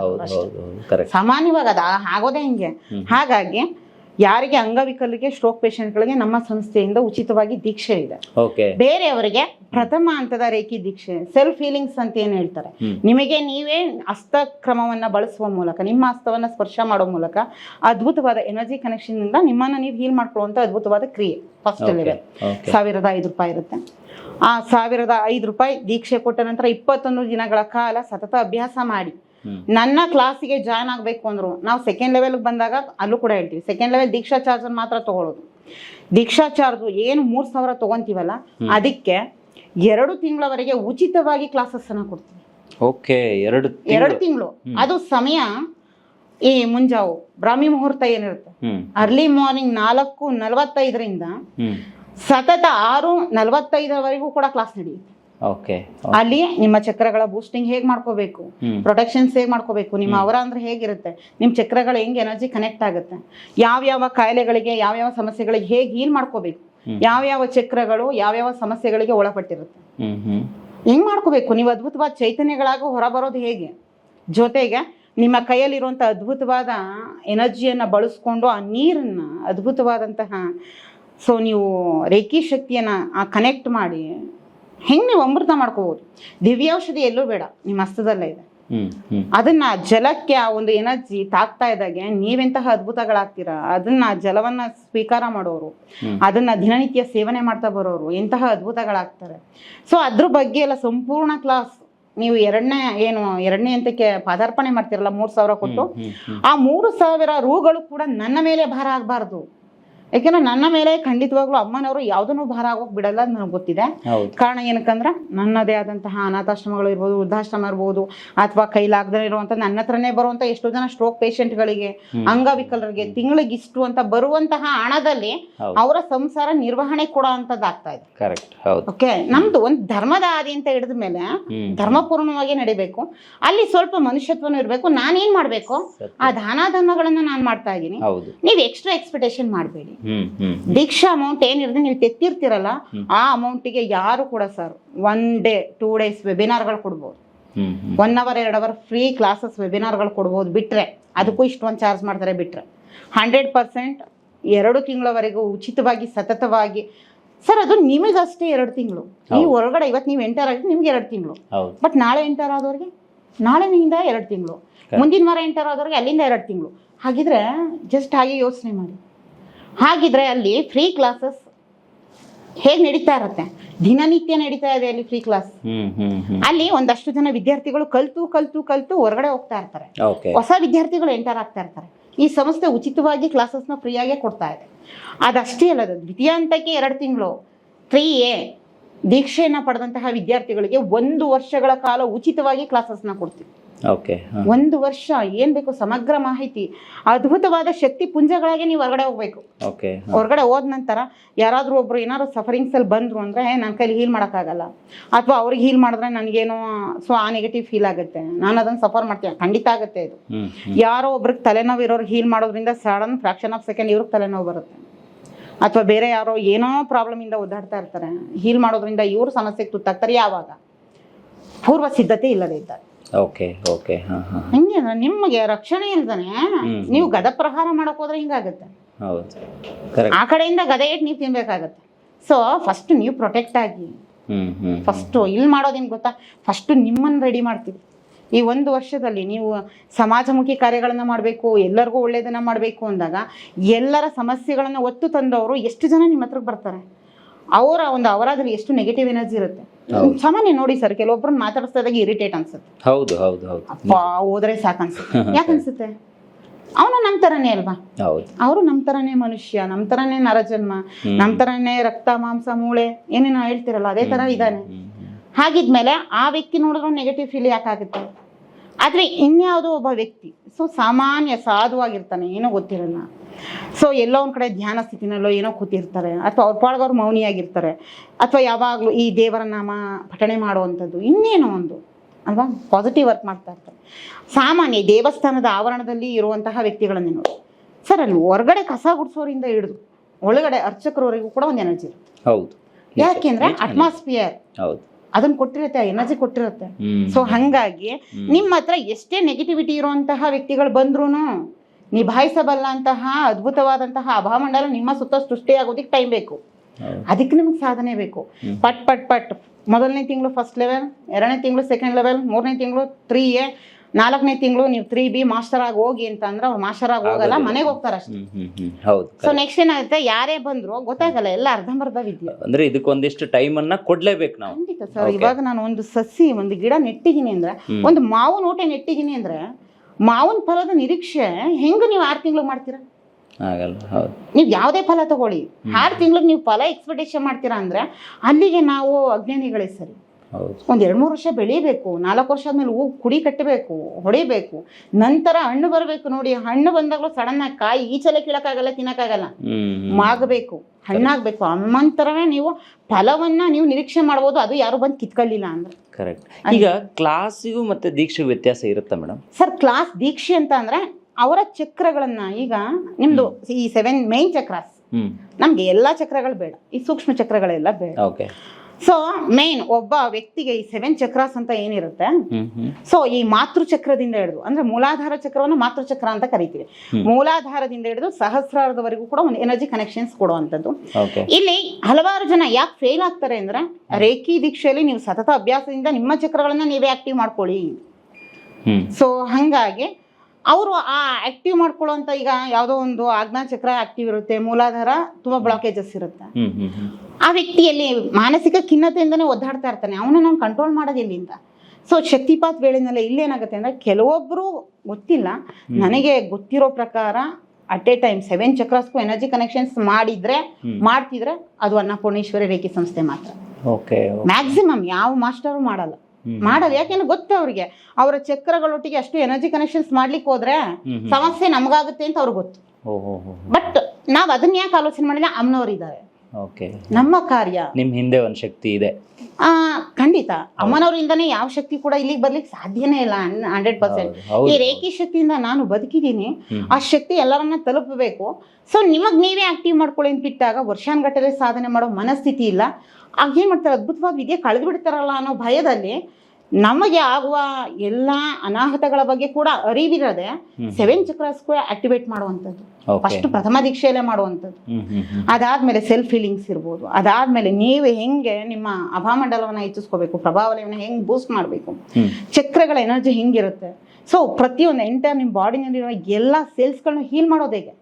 ಸಾಮಾನ್ಯವಾಗಿ ಅದು ಆಗೋದೇ ಹಿಂಗೆ. ಹಾಗಾಗಿ ಯಾರಿಗೆ ಅಂಗವಿಕಲಿಗೆ ಸ್ಟ್ರೋಕ್ ಪೇಷಂಟ್ಗಳಿಗೆ ನಮ್ಮ ಸಂಸ್ಥೆಯಿಂದ ಉಚಿತವಾಗಿ ದೀಕ್ಷೆ ಇದೆ. ಬೇರೆಯವರಿಗೆ ಪ್ರಥಮ ಹಂತದ ರೇಖಿ ದೀಕ್ಷೆ ಸೆಲ್ಫ್ ಫೀಲಿಂಗ್ಸ್ ಅಂತ ಏನು ಹೇಳ್ತಾರೆ? ನಿಮಗೆ ನೀವೇ ಹಸ್ತಕ್ರಮವನ್ನ ಬಳಸುವ ಮೂಲಕ ನಿಮ್ಮ ಹಸ್ತವನ್ನ ಸ್ಪರ್ಶ ಮಾಡೋ ಮೂಲಕ ಅದ್ಭುತವಾದ ಎನರ್ಜಿ ಕನೆಕ್ಷನ್ ಇಂದ ನಿಮ್ಮನ್ನ ನೀವು ಹೀಲ್ ಮಾಡ್ಕೊಳ್ಳುವಂತ ಅದ್ಭುತವಾದ ಕ್ರಿಯೆ ಫಸ್ಟ್ ಸಾವಿರದ ಐದು ರೂಪಾಯಿ ಇರುತ್ತೆ. ಆ ಸಾವಿರದ ಐದು ರೂಪಾಯಿ ದೀಕ್ಷೆ ಕೊಟ್ಟ ನಂತರ ಇಪ್ಪತ್ತೊಂದು ದಿನಗಳ ಕಾಲ ಸತತ ಅಭ್ಯಾಸ ಮಾಡಿ. ನನ್ನ ಕ್ಲಾಸಿಗೆ ಜಾಯ್ನ್ ಆಗಬೇಕು ಅಂದ್ರು ನಾವು ಸೆಕೆಂಡ್ ಲೆವೆಲ್ಗೆ ಬಂದಾಗ ಅಲ್ಲೂ ಕೂಡ ಹೇಳ್ತೀವಿ ಸೆಕೆಂಡ್ ಲೆವೆಲ್ ದೀಕ್ಷಾ ಚಾರ್ಜ್ ಮಾತ್ರ ತಗೊಳ್ಳೋದು ದೀಕ್ಷಾ ಚಾರ್ಜ್ ಏನು ಮೂರು ಸಾವಿರ ತಗೊಂತೀವಲ್ಲ ಅದಕ್ಕೆ ಎರಡು ತಿಂಗಳವರೆಗೆ ಉಚಿತವಾಗಿ ಕ್ಲಾಸಸ್ ಅನ್ನ ಕೊಡ್ತೀವಿ. ಓಕೆ ಎರಡು ಎರಡು ತಿಂಗಳು. ಅದು ಸಮಯ ಈ ಮುಂಜಾವು ಬ್ರಾಹ್ಮಿ ಮುಹೂರ್ತ ಏನಿರುತ್ತೆ? ಅರ್ಲಿ ಮಾರ್ನಿಂಗ್ ನಾಲ್ಕು ನಲವತ್ತೈದರಿಂದ ಸತತ ಆರು ನಲವತ್ತೈದರವರೆಗೂ ಕೂಡ ಕ್ಲಾಸ್ ನಡೆಯುತ್ತೆ. ಓಕೆ ಅಲ್ಲಿ ನಿಮ್ಮ ಚಕ್ರಗಳ ಬೂಸ್ಟಿಂಗ್ ಹೇಗೆ ಮಾಡ್ಕೋಬೇಕು? ಪ್ರೊಡಕ್ಷನ್ಸ್ ಪ್ರೊಟೆಕ್ಷನ್ಸ್ ಹೇಗೆ ಮಾಡ್ಕೋಬೇಕು? ನಿಮ್ಮ ಅವರ ಅಂದ್ರೆ ಹೇಗಿರುತ್ತೆ? ನಿಮ್ಮ ಚಕ್ರಗಳು ಹೆಂಗ್ ಎನರ್ಜಿ ಕನೆಕ್ಟ್ ಆಗುತ್ತೆ? ಯಾವ ಕಾಯಿಲೆಗಳಿಗೆ ಯಾವ ಯಾವ ಸಮಸ್ಯೆಗಳಿಗೆ ಹೇಗೆ ಹೀಲ್ ಮಾಡ್ಕೋಬೇಕು? ಯಾವ ಚಕ್ರಗಳು ಯಾವ ಯಾವ ಸಮಸ್ಯೆಗಳಿಗೆ ಒಳಪಟ್ಟಿರುತ್ತೆ? ಹೆಂಗ್ ಮಾಡ್ಕೋಬೇಕು? ನೀವು ಅದ್ಭುತವಾದ ಚೈತನ್ಯಗಳಾಗ ಹೊರಬರೋದು ಹೇಗೆ? ಜೊತೆಗೆ ನಿಮ್ಮ ಕೈಯಲ್ಲಿರುವಂಥ ಅದ್ಭುತವಾದ ಎನರ್ಜಿಯನ್ನ ಬಳಸ್ಕೊಂಡು ಆ ನೀರನ್ನ ಅದ್ಭುತವಾದಂತಹ ಸೊ ನೀವು ರೇಖಿ ಶಕ್ತಿಯನ್ನ ಕನೆಕ್ಟ್ ಮಾಡಿ ಹೆಂಗೆ ನೀವು ಅಮೃತ ಮಾಡ್ಕೋಬಹುದು ದಿವ್ಯೌಷಧಿ ಎಲ್ಲೂ ಬೇಡ ನಿಮ್ಮ ಹಸ್ತದಲ್ಲೇ ಇದೆ. ಅದನ್ನ ಜಲಕ್ಕೆ ಆ ಒಂದು ಎನರ್ಜಿ ತಾಕ್ತಾ ಇದ್ದಾಗೆ ನೀವೆಂತಹ ಅದ್ಭುತಗಳಾಗ್ತೀರಾ? ಅದನ್ನ ಜಲವನ್ನ ಸ್ವೀಕಾರ ಮಾಡೋರು ಅದನ್ನ ದಿನನಿತ್ಯ ಸೇವನೆ ಮಾಡ್ತಾ ಬರೋರು ಎಂತಹ ಅದ್ಭುತಗಳಾಗ್ತಾರೆ? ಸೊ ಅದ್ರ ಬಗ್ಗೆ ಎಲ್ಲ ಸಂಪೂರ್ಣ ಕ್ಲಾಸ್ ನೀವು ಎರಡನೇ ಏನು ಎರಡನೇ ಹಂತಕ್ಕೆ ಪದಾರ್ಪಣೆ ಮಾಡ್ತಿರಲ್ಲ ಮೂರು ಸಾವಿರ ಕೊಟ್ಟು ಆ ಮೂರು ಸಾವಿರ ರೂಗಳು ಕೂಡ ನನ್ನ ಮೇಲೆ ಭಾರ ಆಗಬಾರ್ದು. ಯಾಕೆಂದ್ರೆ ನನ್ನ ಮೇಲೆ ಖಂಡಿತವಾಗ್ಲೂ ಅಮ್ಮನವರು ಯಾವ್ದನ್ನು ಭಾರ ಆಗೋಕ್ ಬಿಡಲ್ಲ ಅಂತ ನನಗೆ ಗೊತ್ತಿದೆ. ಕಾರಣ ಏನಕ್ಕಂದ್ರೆ ನನ್ನದೇ ಆದಂತಹ ಅನಾಥಾಶ್ರಮಗಳು ಇರ್ಬೋದು ವೃದ್ಧಾಶ್ರಮ ಇರ್ಬೋದು ಅಥವಾ ಕೈಲಾಗದೇ ಇರುವಂತ ನನ್ನ ಹತ್ರನೇ ಬರುವಂತ ಎಷ್ಟೋ ಜನ ಸ್ಟ್ರೋಕ್ ಪೇಷಂಟ್ಗಳಿಗೆ ಅಂಗವಿಕಲರಿಗೆ ತಿಂಗಳಿಗೆ ಇಷ್ಟು ಅಂತ ಬರುವಂತಹ ಹಣದಲ್ಲಿ. ಅವರ ಸಂಸಾರ ನಿರ್ವಹಣೆ ಕೊಡೋ ಅಂತದ್ದಾಗ್ತಾ ಇದೆ. ಓಕೆ ನಮ್ದು ಒಂದು ಧರ್ಮದ ಆದಿ ಅಂತ ಹಿಡಿದ ಮೇಲೆ. ಧರ್ಮಪೂರ್ಣವಾಗಿ ನಡಿಬೇಕು. ಅಲ್ಲಿ ಸ್ವಲ್ಪ ಮನುಷ್ಯತ್ವನೂ ಇರಬೇಕು. ನಾನೇನ್ ಮಾಡ್ಬೇಕು. ಆ ದಾನ ಧರ್ಮಗಳನ್ನ ನಾನು ಮಾಡ್ತಾ ಇದ್ದೀನಿ. ನೀವು ಎಕ್ಸ್ಟ್ರಾ ಎಕ್ಸ್ಪೆಕ್ಟೇಷನ್ ಮಾಡಬೇಡಿ. ದೀಕ್ಷಾ ಅಮೌಂಟ್ ಏನಿರುತ್ತೆ ನೀವು ತೆತ್ತಿರ್ತೀರಲ್ಲ ಆ ಅಮೌಂಟಿಗೆ ಯಾರು ಕೂಡ sir one day two days ವೆಬಿನಾರ್ಗಳು ಕೊಡ್ಬೋದು. ಒನ್ ಅವರ್ ಎರಡು ಅವರ್ ಫ್ರೀ ಕ್ಲಾಸಸ್ ವೆಬಿನಾರ್ಗಳು ಕೊಡ್ಬೋದು ಬಿಟ್ರೆ. ಅದಕ್ಕೂ ಇಷ್ಟೊಂದು ಚಾರ್ಜ್ ಮಾಡ್ತಾರೆ ಬಿಟ್ರೆ. ಹಂಡ್ರೆಡ್ ಪರ್ಸೆಂಟ್ ಎರಡು ತಿಂಗಳವರೆಗೂ ಉಚಿತವಾಗಿ ಸತತವಾಗಿ. ಸರ್ ಅದು ನಿಮಗಷ್ಟೇ ಎರಡು ತಿಂಗಳು. ನೀವು ಹೊರಗಡೆ ಇವತ್ತು ನೀವು ಎಂಟರ್ ಆಗಿದ್ರೆ ನಿಮ್ಗೆ ಎರಡು ತಿಂಗಳು. ಬಟ್ ನಾಳೆ ಎಂಟರ್ ಆದವ್ರಿಗೆ ನಾಳೆನಿಂದ ಎರಡು ತಿಂಗಳು. ಮುಂದಿನ ವಾರ ಎಂಟರ್ ಆದವ್ರಿಗೆ ಅಲ್ಲಿಂದ ಎರಡು ತಿಂಗಳು. ಹಾಗಿದ್ರೆ ಜಸ್ಟ್ ಹಾಗೆ ಯೋಚನೆ ಮಾಡಿ. ಹಾಗಿದ್ರೆ ಅಲ್ಲಿ ಫ್ರೀ ಕ್ಲಾಸಸ್ ಹೇಗೆ ನಡೀತಾ ಇರುತ್ತೆ? ದಿನನಿತ್ಯ ನಡೀತಾ ಇದೆ ಅಲ್ಲಿ ಫ್ರೀ ಕ್ಲಾಸ್ ಅಲ್ಲಿ ಒಂದಷ್ಟು ಜನ ವಿದ್ಯಾರ್ಥಿಗಳು ಕಲ್ತು ಕಲ್ತು ಕಲ್ತು ಹೊರಗಡೆ ಹೋಗ್ತಾ ಇರ್ತಾರೆ. ಹೊಸ ವಿದ್ಯಾರ್ಥಿಗಳು ಎಂಟರ್ ಆಗ್ತಾ ಇರ್ತಾರೆ. ಈ ಸಂಸ್ಥೆ ಉಚಿತವಾಗಿ ಕ್ಲಾಸಸ್ನ ಫ್ರೀಯಾಗೇ ಕೊಡ್ತಾ ಇದೆ. ಅದಷ್ಟೇ ಅಲ್ಲದ ದ್ವಿತೀಯ ಹಂತಕ್ಕೆ ಎರಡು ತಿಂಗಳು. ತ್ರೀ ಎ ದೀಕ್ಷೆಯನ್ನು ಪಡೆದಂತಹ ವಿದ್ಯಾರ್ಥಿಗಳಿಗೆ ಒಂದು ವರ್ಷಗಳ ಕಾಲ ಉಚಿತವಾಗಿ ಕ್ಲಾಸಸ್ನ ಕೊಡ್ತೀವಿ. ಓಕೆ ಒಂದು ವರ್ಷ ಏನ್ ಬೇಕು ಸಮಗ್ರ ಮಾಹಿತಿ ಅದ್ಭುತವಾದ ಶಕ್ತಿ ಪುಂಜಗಳಾಗೆ ನೀವು ಹೊರಗಡೆ ಹೋಗ್ಬೇಕು. ಓಕೆ ಹೊರಗಡೆ ಹೋದ ನಂತರ ಯಾರಾದ್ರೂ ಒಬ್ರು ಏನಾದ್ರು ಸಫರಿಂಗ್ಸ್ ಅಲ್ಲಿ ಬಂದ್ರು ಅಂದ್ರೆ ನನ್ನ ಕೈಲಿ ಹೀಲ್ ಮಾಡೋಕ್ಕಾಗಲ್ಲ. ಅಥವಾ ಅವ್ರಿಗೆ ಹೀಲ್ ಮಾಡಿದ್ರೆ ನನಗೇನೋ ಸೊ ಆ ನೆಗೆಟಿವ್ ಫೀಲ್ ಆಗುತ್ತೆ. ನಾನು ಅದನ್ನ ಸಫರ್ ಮಾಡ್ತೀನಿ. ಖಂಡಿತ ಆಗುತ್ತೆ ಇದು. ಯಾರೋ ಒಬ್ರಿಗೆ ತಲೆನೋವು ಇರೋರು ಹೀಲ್ ಮಾಡೋದ್ರಿಂದ ಸಡನ್ ಫ್ರಾಕ್ಷನ್ ಆಫ್ ಸೆಕೆಂಡ್ ಇವ್ರಿಗೆ ತಲೆನೋವು ಬರುತ್ತೆ. ಅಥವಾ ಬೇರೆ ಯಾರೋ ಏನೋ ಪ್ರಾಬ್ಲಮ್ ಇಂದ ಒದ್ದಾಡ್ತಾ ಇರ್ತಾರೆ. ಹೀಲ್ ಮಾಡೋದ್ರಿಂದ ಇವ್ರ ಸಮಸ್ಯೆಗೆ ತುತ್ತಾಗ್ತಾರೆ ಯಾವಾಗ? ಪೂರ್ವ ಸಿದ್ಧತೆ ಇಲ್ಲದೇ ಇದ್ದಾರೆ. ಓಕೆ ಓಕೆ ಹಾ ಹಾ ಹಂಗೆ ನಿಮಗೆ ರಕ್ಷಣೆ ಇಲ್ದನೆ ನೀವು ಗದ ಪ್ರಹಾರ ಮಾಡಕ್ ಹೋದ್ರೆ ಹಿಂಗಾಗತ್ತೆ. ಹೌದು ಕರೆಕ್ಟ್ ಆ ಕಡೆಯಿಂದ ಗದ ಏಟ್ ನೀವು ತಿನ್ಬೇಕಾಗತ್ತೆ. ಸೊ ಫಸ್ಟ್ ನೀವು ಪ್ರೊಟೆಕ್ಟ್ ಆಗಿ. ಹ್ಮ್ ಹ್ಮ್ ಫಸ್ಟು ಇಲ್ಲಿ ಮಾಡೋದೇನು ಗೊತ್ತಾ? ಫಸ್ಟು ನಿಮ್ಮನ್ನು ರೆಡಿ ಮಾಡ್ತೀವಿ. ಈ ಒಂದು ವರ್ಷದಲ್ಲಿ ನೀವು ಸಮಾಜಮುಖಿ ಕಾರ್ಯಗಳನ್ನು ಮಾಡಬೇಕು ಎಲ್ಲರಿಗೂ ಒಳ್ಳೇದನ್ನ ಮಾಡಬೇಕು ಅಂದಾಗ ಎಲ್ಲರ ಸಮಸ್ಯೆಗಳನ್ನು ಒತ್ತು ತಂದವರು ಎಷ್ಟು ಜನ ನಿಮ್ಮ ಹತ್ರಕ್ಕೆ ಬರ್ತಾರೆ? ಅವರ ಒಂದು ಅವರಾದ್ರೆ ಎಷ್ಟು ನೆಗೆಟಿವ್ ಎನರ್ಜಿ ಇರುತ್ತೆ? ಸಾಮಾನ್ಯ ನೋಡಿ ಸರ್ ಕೆಲವೊಬ್ರನ್ನ ಮಾತಾಡಿಸ್ತಾ ಇದ್ದಾಗ ಇರಿಟೇಟ್ ಅನ್ಸುತ್ತೆ. ಹೌದು ಹೌದು ಹೌದು. ಅಪ್ಪ ಹೋದ್ರೆ ಸಾಕನ್ಸುತ್ತೆ ಯಾಕೆ ಅನ್ಸುತ್ತೆ? ಅವನು ನಮ್ ತರನೇ ಅಲ್ವಾ? ಹೌದು. ಅವರು ನಮ್ ತರನೇ ಮನುಷ್ಯ ನಮ್ ತರನೇ ನರಜನ್ಮ ನಮ್ ತರನೇ ರಕ್ತ ಮಾಂಸ ಮೂಳೆ ಏನೇನೋ ಹೇಳ್ತಿರಲ್ಲ ಅದೇ ತರ ಹ್ಮ್ ಹಾಗಿದ್ಮೇಲೆ ಆ ವ್ಯಕ್ತಿ ನೋಡಿದ್ರು ನೆಗೆಟಿವ್ ಫೀಲ್ ಯಾಕಾಗುತ್ತೆ ಆದರೆ ಇನ್ಯಾವುದೋ ಒಬ್ಬ ವ್ಯಕ್ತಿ ಸೊ ಸಾಮಾನ್ಯ ಸಾಧುವಾಗಿರ್ತಾನೆ ಏನೋ ಗೊತ್ತಿರಲ್ಲ. ಸೊ ಎಲ್ಲೋ ಒಂದು ಕಡೆ ಧ್ಯಾನ ಸ್ಥಿತಿನಲ್ಲೋ ಏನೋ ಕೂತಿರ್ತಾರೆ ಅಥವಾ ಅವ್ರ ಪಾಳ್ಗವ್ರು ಮೌನಿಯಾಗಿರ್ತಾರೆ ಅಥವಾ ಯಾವಾಗಲೂ ಈ ದೇವರ ನಾಮ ಪಠಣೆ ಮಾಡುವಂಥದ್ದು ಇನ್ನೇನೋ ಒಂದು ಅಲ್ವಾ? ಪಾಸಿಟಿವ್ ವರ್ಕ್ ಮಾಡ್ತಾ ಇರ್ತಾರೆ. ಸಾಮಾನ್ಯ ದೇವಸ್ಥಾನದ ಆವರಣದಲ್ಲಿ ಇರುವಂತಹ ವ್ಯಕ್ತಿಗಳನ್ನು ನೋಡಿ. ಸರ್ ಅಲ್ಲಿ ಹೊರಗಡೆ ಕಸ ಗುಡಿಸೋರಿಂದ ಹಿಡಿದು ಒಳಗಡೆ ಅರ್ಚಕರವರೆಗೂ ಕೂಡ ಒಂದು ಎನರ್ಜಿ ಇರುತ್ತೆ. ಹೌದು. ಯಾಕೆಂದ್ರೆ ಅಟ್ಮಾಸ್ಫಿಯರ್ ಹೌದು. ಅದನ್ನ ಕೊಟ್ಟಿರುತ್ತೆ ಎನರ್ಜಿ ಕೊಟ್ಟಿರುತ್ತೆ. ಸೊ ಹಂಗಾಗಿ ನಿಮ್ಮ ಹತ್ರ ಎಷ್ಟೇ ನೆಗೆಟಿವಿಟಿ ಇರುವಂತಹ ವ್ಯಕ್ತಿಗಳು ಬಂದ್ರು ನಿಭಾಯಿಸಬಲ್ಲಂತಹ ಅದ್ಭುತವಾದಂತಹ ಅಭಾಮಂಡಲ ನಿಮ್ಮ ಸುತ್ತ ಸೃಷ್ಟಿಯಾಗೋದಿಕ್ ಟೈಮ್ ಬೇಕು. ಅದಕ್ಕೆ ನಿಮ್ಗೆ ಸಾಧನೆ ಬೇಕು. ಪಟ್ ಪಟ್ ಪಟ್. ಮೊದಲನೇ ತಿಂಗಳು ಫಸ್ಟ್ ಲೆವೆಲ್ ಎರಡನೇ ತಿಂಗಳು ಸೆಕೆಂಡ್ ಲೆವೆಲ್ ಮೂರನೇ ತಿಂಗಳು ತ್ರೀ ಎ ನಾಲ್ಕನೇ ತಿಂಗಳು ನೀವು ತ್ರೀ ಬಿ ಮಾಸ್ಟರ್ ಆಗಿ ಹೋಗಿ ಅಂತ ಅಂದ್ರೆ ಅವ್ರು ಮಾಸ್ಟರ್ ಆಗಿ ಹೋಗಲ್ಲ ಮನೆಗೆ ಹೋಗ್ತಾರೆ ಅಷ್ಟೇ ಹ್ಮ್ ಹ್ಮ್ ಹ್ಮ್. ಹೌದು ಸೊ ನೆಕ್ಸ್ಟ್ ಏನಾಗುತ್ತೆ? ಯಾರೇ ಬಂದ್ರು ಗೊತ್ತಾಗಲ್ಲ ಎಲ್ಲ ಅರ್ಧಂಬರ್ಧ ವಿದ್ಯೆ. ಅಂದ್ರೆ ಇದಕ್ಕೊಂದಿಷ್ಟು ಟೈಮ್ ಅನ್ನ ಕೊಡ್ಲೇಬೇಕು ನಾವು. ಖಂಡಿತ ಸರ್ ಇವಾಗ ನಾನು ಒಂದು ಸಸಿ ಒಂದು ಗಿಡ ನೆಟ್ಟಿದ್ದೀನಿ ಅಂದ್ರೆ ಒಂದು ಮಾವು ನೋಟೆ ನೆಟ್ಟಿದ್ದೀನಿ ಅಂದ್ರೆ ಮಾವಿನ ಫಲದ ನಿರೀಕ್ಷೆ ಹೆಂಗ ನೀವು ಆರು ತಿಂಗಳು ಮಾಡ್ತೀರಾ? ಆಗಲ್ಲ ಹೌದು. ನೀವು ಯಾವುದೇ ಫಲ ತಗೊಳ್ಳಿ. ಆರು ತಿಂಗಳಿಗೆ ನೀವು ಫಲ ಎಕ್ಸ್ಪೆಕ್ಟೇಷನ್ ಮಾಡ್ತೀರಾ ಅಂದ್ರೆ ಅಲ್ಲಿಗೆ ನಾವು ಅಜ್ಞಾನಿಗಳೇ ಸರಿ. ಒಂದು ಎರಡು ಮೂರು ವರ್ಷ ಬೆಳಿಬೇಕು ನಾಲ್ಕು ವರ್ಷ ಆದ್ಮೇಲೆ ಹೂ ಕುಡಿ ಕಟ್ಟಬೇಕು ಹೊಡಿಬೇಕು ನಂತರ ಹಣ್ಣು ಬರಬೇಕು ನೋಡಿ ಹಣ್ಣು ಬಂದಾಗಲೂ ಸಡನ್ ಆಗಿ ಕಾಯಿ ಈಚಲೆ ಕೀಳಕ್ಕಾಗಲ್ಲ ತಿನ್ನಕ್ಕಾಗಲ್ಲ. ಆಗಲ್ಲ ಮಾಗಬೇಕು ಹಣ್ಣಾಗಬೇಕು ಅಮ್ಮಂತರವೇ ನೀವು ಫಲವನ್ನ ನೀವು ನಿರೀಕ್ಷೆ ಮಾಡ್ಬೋದು ಅದು ಯಾರು ಬಂದು ಕಿತ್ಕೊಳ್ಳಿಲ್ಲ ಅಂದ್ರೆ. ಕರೆಕ್ಟ್ ಈಗ ಕ್ಲಾಸಿಗೂ ಮತ್ತೆ ದೀಕ್ಷೆಗೂ ವ್ಯತ್ಯಾಸ ಇರುತ್ತಾ ಮೇಡಮ್ ಸರ್ ಕ್ಲಾಸ್ ದೀಕ್ಷೆ ಅಂತ ಅಂದ್ರೆ ಅವರ ಚಕ್ರಗಳನ್ನ ಈಗ ನಿಮ್ದು ಈ ಸೆವೆನ್ ಮೇನ್ ಚಕ್ರಾಸ್ ನಮ್ಗೆ ಎಲ್ಲಾ ಚಕ್ರಗಳು ಬೇಡ ಈ ಸೂಕ್ಷ್ಮ ಚಕ್ರಗಳೆಲ್ಲ ಬೇಡ. ಓಕೆ ಸೊ ಮೇನ್ ಒಬ್ಬ ವ್ಯಕ್ತಿಗೆ ಈ ಸೆವೆನ್ ಚಕ್ರಾಸ್ ಅಂತ ಏನಿರುತ್ತೆ? ಸೊ ಈ ಮಾತೃ ಚಕ್ರದಿಂದ ಹಿಡಿದು ಅಂದ್ರೆ ಮೂಲಾಧಾರ ಚಕ್ರವನ್ನು ಮಾತೃ ಚಕ್ರ ಅಂತ ಕರಿತೀವಿ. ಮೂಲಾಧಾರದಿಂದ ಹಿಡಿದು ಸಹಸ್ರಾರದವರೆಗೂ ಕೂಡ ಒಂದು ಎನರ್ಜಿ ಕನೆಕ್ಷನ್ಸ್ ಕೊಡುವಂಥದ್ದು. ಇಲ್ಲಿ ಹಲವಾರು ಜನ ಯಾಕೆ ಫೇಲ್ ಆಗ್ತಾರೆ ಅಂದ್ರೆ ರೇಖಿ ದೀಕ್ಷೆಯಲ್ಲಿ ನೀವು ಸತತ ಅಭ್ಯಾಸದಿಂದ ನಿಮ್ಮ ಚಕ್ರಗಳನ್ನ ನೀವೇ ಆಕ್ಟಿವ್ ಮಾಡ್ಕೊಳ್ಳಿ. ಸೊ ಹಂಗಾಗಿ ಅವರು ಆ ಆಕ್ಟಿವ್ ಮಾಡ್ಕೊಳ್ಳೋ ಈಗ ಯಾವುದೋ ಒಂದು ಆಜ್ಞಾ ಚಕ್ರ ಆಕ್ಟಿವ್ ಇರುತ್ತೆ ಮೂಲಾಧಾರ ತುಂಬಾ ಬ್ಲಾಕೇಜಸ್ ಇರುತ್ತೆ. ಆ ವ್ಯಕ್ತಿಯಲ್ಲಿ ಮಾನಸಿಕ ಖಿನ್ನತೆಯಿಂದನೇ ಒದ್ದಾಡ್ತಾ ಇರ್ತಾನೆ. ಅವನ ನಾನು ಕಂಟ್ರೋಲ್ ಮಾಡೋದು ಎಲ್ಲಿಂದ? ಸೊ ಶಕ್ತಿಪಾತ್ ಇಲ್ಲ ಇಲ್ಲೇನಾಗುತ್ತೆ ಅಂದ್ರೆ ಕೆಲವೊಬ್ರು ಗೊತ್ತಿಲ್ಲ. ನನಗೆ ಗೊತ್ತಿರೋ ಪ್ರಕಾರ ಅಟ್ ಎ ಟೈಮ್ ಸೆವೆನ್ ಚಕ್ರಸ್ಗೂ ಎನರ್ಜಿ ಕನೆಕ್ಷನ್ಸ್ ಮಾಡಿದ್ರೆ ಮಾಡ್ತಿದ್ರೆ ಅದು ಅನ್ನಪೂರ್ಣೇಶ್ವರಿ ರೇಖಿ ಸಂಸ್ಥೆ ಮಾತ್ರ. ಮ್ಯಾಕ್ಸಿಮಮ್ ಯಾವ ಮಾಸ್ಟರು ಮಾಡಲ್ಲ. ಮಾಡಲ್ಲ. ಯಾಕೆಂದ್ರೆ ಗೊತ್ತು ಅವ್ರಿಗೆ. ಅವರ ಚಕ್ರಗಳೊಟ್ಟಿಗೆ ಅಷ್ಟು ಎನರ್ಜಿ ಕನೆಕ್ಷನ್ಸ್ ಮಾಡ್ಲಿಕ್ಕೆ ಹೋದ್ರೆ ಸಮಸ್ಯೆ ನಮಗಾಗುತ್ತೆ ಅಂತ ಅವ್ರಿಗೆ ಗೊತ್ತು. ಬಟ್ ನಾವ್ ಅದನ್ನ ಯಾಕೆ ಆಲೋಚನೆ ಮಾಡಿಲ್ಲ? ಅಮ್ಮನವ್ರು ಇದ್ದಾರೆ ಓಕೆ ನಮ್ಮ ಕಾರ್ಯ. ನಿಮ್ ಹಿಂದೆ ಒಂದ್ ಶಕ್ತಿ ಇದೆ. ಆ ಖಂಡಿತ. ಅಮ್ಮನವರಿಂದನೇ ಯಾವ ಶಕ್ತಿ ಕೂಡ ಇಲ್ಲಿಗೆ ಬರ್ಲಿಕ್ಕೆ ಸಾಧ್ಯನೇ ಇಲ್ಲ ಹಂಡ್ರೆಡ್ ಪರ್ಸೆಂಟ್ ಈ ರೇಖಿ ಶಕ್ತಿಯಿಂದ ನಾನು ಬದುಕಿದ್ದೀನಿ. ಆ ಶಕ್ತಿ ಎಲ್ಲರನ್ನ ತಲುಪಬೇಕು. ಸೊ ನಿಮಗ್ ನೀವೇ ಆಕ್ಟಿವ್ ಮಾಡ್ಕೊಳ್ಳಿ ಅಂತ ಬಿಟ್ಟಾಗ ವರ್ಷಾನ್ಗಟ್ಟಲೆ ಸಾಧನೆ ಮಾಡೋ ಮನಸ್ಥಿತಿ ಇಲ್ಲ. ಆಗ ಏನ್ ಮಾಡ್ತಾರೆ? ಅದ್ಭುತವಾದ ವಿದ್ಯೆ ಕಳೆದು ಬಿಡ್ತಾರಲ್ಲ ಅನ್ನೋ ಭಯದಲ್ಲಿ ನಮಗೆ ಆಗುವ ಎಲ್ಲ ಅನಾಹುತಗಳ ಬಗ್ಗೆ ಕೂಡ ಅರಿವಿರದೆ ಸೆವೆನ್ ಚಕ್ರಸ್ ಕೂಡ ಆಕ್ಟಿವೇಟ್ ಮಾಡುವಂಥದ್ದು. ಫಸ್ಟ್ ಪ್ರಥಮ ದೀಕ್ಷೆಯಲ್ಲೇ ಮಾಡುವಂಥದ್ದು. ಅದಾದ್ಮೇಲೆ ಸೆಲ್ಫ್ ಫೀಲಿಂಗ್ಸ್ ಇರ್ಬೋದು. ಅದಾದ್ಮೇಲೆ ನೀವು ಹೆಂಗೆ ನಿಮ್ಮ ಅಭಾಮಂಡಲವನ್ನು ಹೆಚ್ಚಿಸ್ಕೋಬೇಕು ಪ್ರಭಾವಲಯವನ್ನು ಹೆಂಗೆ ಬೂಸ್ಟ್ ಮಾಡಬೇಕು. ಚಕ್ರಗಳ ಎನರ್ಜಿ ಹೆಂಗಿರುತ್ತೆ. ಸೊ ಪ್ರತಿಯೊಂದು ಎಂಟರ್ ನಿಮ್ಮ ಬಾಡಿನಲ್ಲಿರುವ ಎಲ್ಲ ಸೆಲ್ಸ್ಗಳನ್ನ ಹೀಲ್ ಮಾಡೋದು ಹೇಗೆ?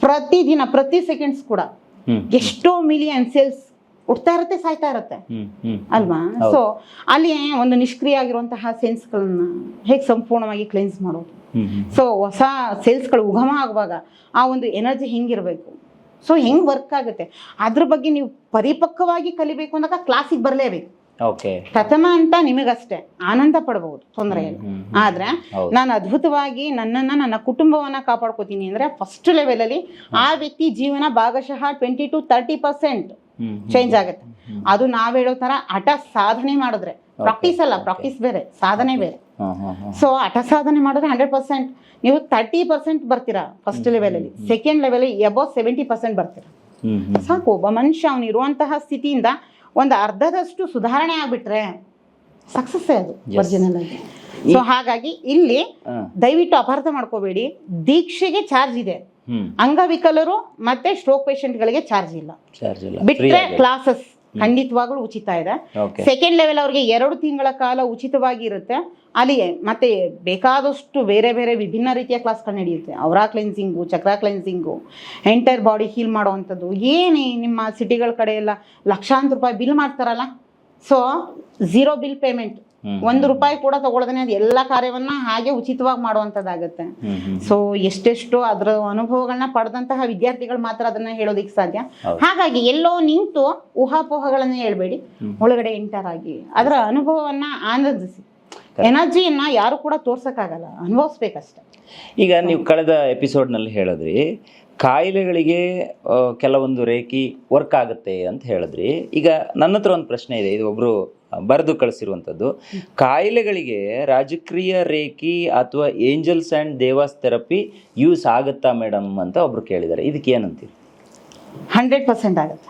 ಪ್ರತಿದಿನ ಪ್ರತಿ ಸೆಕೆಂಡ್ಸ್ ಕೂಡ. ಎಷ್ಟೋ ಮಿಲಿಯನ್ ಸೆಲ್ಸ್ ಹುಡ್ತಾ ಇರುತ್ತೆ ಸಾಯ್ತಾ ಇರುತ್ತೆ. ಅಲ್ವಾ. ಸೊ ಅಲ್ಲಿ ಒಂದು ನಿಷ್ಕ್ರಿಯ ಆಗಿರುವಂತಹ ಸೆನ್ಸ್ಗಳನ್ನ ಹೇಗೆ ಸಂಪೂರ್ಣವಾಗಿ ಕ್ಲೀನ್ಸ್ ಮಾಡೋದು? ಸೊ ಹೊಸ ಸೇಲ್ಸ್ಗಳು ಉಗಮ ಆಗುವಾಗ ಆ ಒಂದು ಎನರ್ಜಿ ಹೆಂಗಿರಬೇಕು? ಸೊ ಹೆಂಗ್ ವರ್ಕ್ ಆಗುತ್ತೆ? ಅದ್ರ ಬಗ್ಗೆ ನೀವು ಪರಿಪಕ್ವವಾಗಿ ಕಲಿಬೇಕು ಅಂದಾಗ ಕ್ಲಾಸಿಗೆ ಬರಲೇಬೇಕು. ಪ್ರಥಮ ಅಂತ ನಿಮಗಷ್ಟೇ. ಆನಂದ ಪಡಬಹುದು ತೊಂದರೆ ಇಲ್ಲ ಆದ್ರೆ. ನಾನು ಅದ್ಭುತವಾಗಿ ನನ್ನನ್ನ ನನ್ನ ಕುಟುಂಬವನ್ನ ಕಾಪಾಡ್ಕೋತೀನಿ ಅಂದ್ರೆ ಫಸ್ಟ್ ಲೆವೆಲ್ ಅಲ್ಲಿ ಆ ವ್ಯಕ್ತಿ ಜೀವನ ಭಾಗಶಃ twenty to thirty percent change ಆಗುತ್ತೆ. ಅದು ನಾವ್ ಹೇಳೋ ತರ ಹಠ ಸಾಧನೆ ಮಾಡಿದ್ರೆ. ಪ್ರಾಕ್ಟೀಸ್ ಅಲ್ಲ ಪ್ರಾಕ್ಟೀಸ್ ಬೇರೆ ಸಾಧನೆ ಬೇರೆ. ಸೊ ಹಠ ಸಾಧನೆ ಮಾಡಿದ್ರೆ ಹಂಡ್ರೆಡ್ ಪರ್ಸೆಂಟ್ ನೀವು ತರ್ಟಿ ಪರ್ಸೆಂಟ್ ಬರ್ತೀರಾ ಫಸ್ಟ್ ಲೆವೆಲ್ ಅಲ್ಲಿ second level above seventy percent ಬರ್ತೀರಾ. ಸಾಕು ಒಬ್ಬ ಮನುಷ್ಯ ಅವನು ಇರುವಂತಹ ಸ್ಥಿತಿಯಿಂದ ಒಂದು ಅರ್ಧದಷ್ಟು ಸುಧಾರಣೆ ಆಗಿಬಿಟ್ರೆ ಸಕ್ಸಸ್ ಅದು ಒರಿಜಿನಲ್ ಆಗಿ ಸೊ ಹಾಗಾಗಿ ಇಲ್ಲಿ ದಯವಿಟ್ಟು ಅಪಾರ್ಥ ಮಾಡ್ಕೋಬೇಡಿ. ದೀಕ್ಷೆಗೆ ಚಾರ್ಜ್ ಇದೆ. ಅಂಗವಿಕಲರು ಮತ್ತೆ ಸ್ಟ್ರೋಕ್ ಪೇಷಂಟ್ಗಳಿಗೆ ಚಾರ್ಜ್ ಇಲ್ಲ. ಬಿಟ್ರೆ ಕ್ಲಾಸಸ್ ಖಂಡಿತವಾಗ್ಲೂ ಉಚಿತ ಇದೆ. ಸೆಕೆಂಡ್ ಲೆವೆಲ್ ಅವ್ರಿಗೆ ಎರಡು ತಿಂಗಳ ಕಾಲ ಉಚಿತವಾಗಿ ಇರುತ್ತೆ ಅಲ್ಲಿ ಮತ್ತೆ ಬೇಕಾದಷ್ಟು ಬೇರೆ ಬೇರೆ ವಿಭಿನ್ನ ರೀತಿಯ ಕ್ಲಾಸ್ಗಳು ನಡೆಯುತ್ತೆ. ಅವರ ಕ್ಲೆನ್ಸಿಂಗು ಚಕ್ರ ಕ್ಲೆನ್ಸಿಂಗು ಎಂಟೈರ್ ಬಾಡಿ ಹೀಲ್ ಮಾಡುವಂಥದ್ದು. ಏನೇ ನಿಮ್ಮ ಸಿಟಿಗಳ ಕಡೆ ಎಲ್ಲ ಲಕ್ಷಾಂತರ ರೂಪಾಯಿ ಬಿಲ್ ಮಾಡ್ತಾರಲ್ಲ? So zero bill payment. ಒಂದು ರೂಪಾಯಿ ಕೂಡ ತಗೊಳ್ಳದೇ ಅದು ಎಲ್ಲಾ ಕಾರ್ಯವನ್ನ ಹಾಗೆ ಉಚಿತವಾಗಿ ಮಾಡುವಂತದ್ದಾಗತ್ತೆ. ಸೊ ಎಷ್ಟೆಷ್ಟು ಅದ್ರ ಅನುಭವಗಳನ್ನ ಪಡೆದಂತಹ ವಿದ್ಯಾರ್ಥಿಗಳು ಮಾತ್ರ ಅದನ್ನ ಹೇಳೋದಿಕ್ ಸಾಧ್ಯ. ಹಾಗಾಗಿ ಎಲ್ಲೋ ನಿಂತು ಊಹಾಪೋಹಗಳನ್ನ ಹೇಳ್ಬೇಡಿ. ಒಳಗಡೆ ಎಂಟರ್ ಆಗಿ ಅದರ ಅನುಭವವನ್ನ ಆನಂದಿಸಿ. ಎನರ್ಜಿಯನ್ನ ಯಾರು ಕೂಡ ತೋರ್ಸಕ್ಕಾಗಲ್ಲ. ಅನುಭವಿಸ್ಬೇಕಷ್ಟೆ. ಈಗ ನೀವು ಕಳೆದ ಎಪಿಸೋಡ್ನಲ್ಲಿ ಹೇಳಿದ್ರಿ ಕಾಯಿಲೆಗಳಿಗೆ ಕೆಲವೊಂದು ರೇಖಿ ವರ್ಕ್ ಆಗುತ್ತೆ ಅಂತ ಹೇಳಿದ್ರಿ. ಈಗ ನನ್ನ ಹತ್ರ ಒಂದು ಪ್ರಶ್ನೆ ಇದೆ. ಇದು ಒಬ್ರು ಬರೆದು ಕಳಿಸಿರುವಂಥದ್ದು. ಕಾಯಿಲೆಗಳಿಗೆ ರಾಜಕ್ರಿಯ ರೇಖಿ ಅಥವಾ angels and devas therapy use ಆಗುತ್ತಾ ಮೇಡಮ್ ಅಂತ ಒಬ್ರು ಕೇಳಿದ್ದಾರೆ. ಇದಕ್ಕೆ ಏನಂತೀರಿ? ಹಂಡ್ರೆಡ್ ಪರ್ಸೆಂಟ್ ಆಗುತ್ತೆ.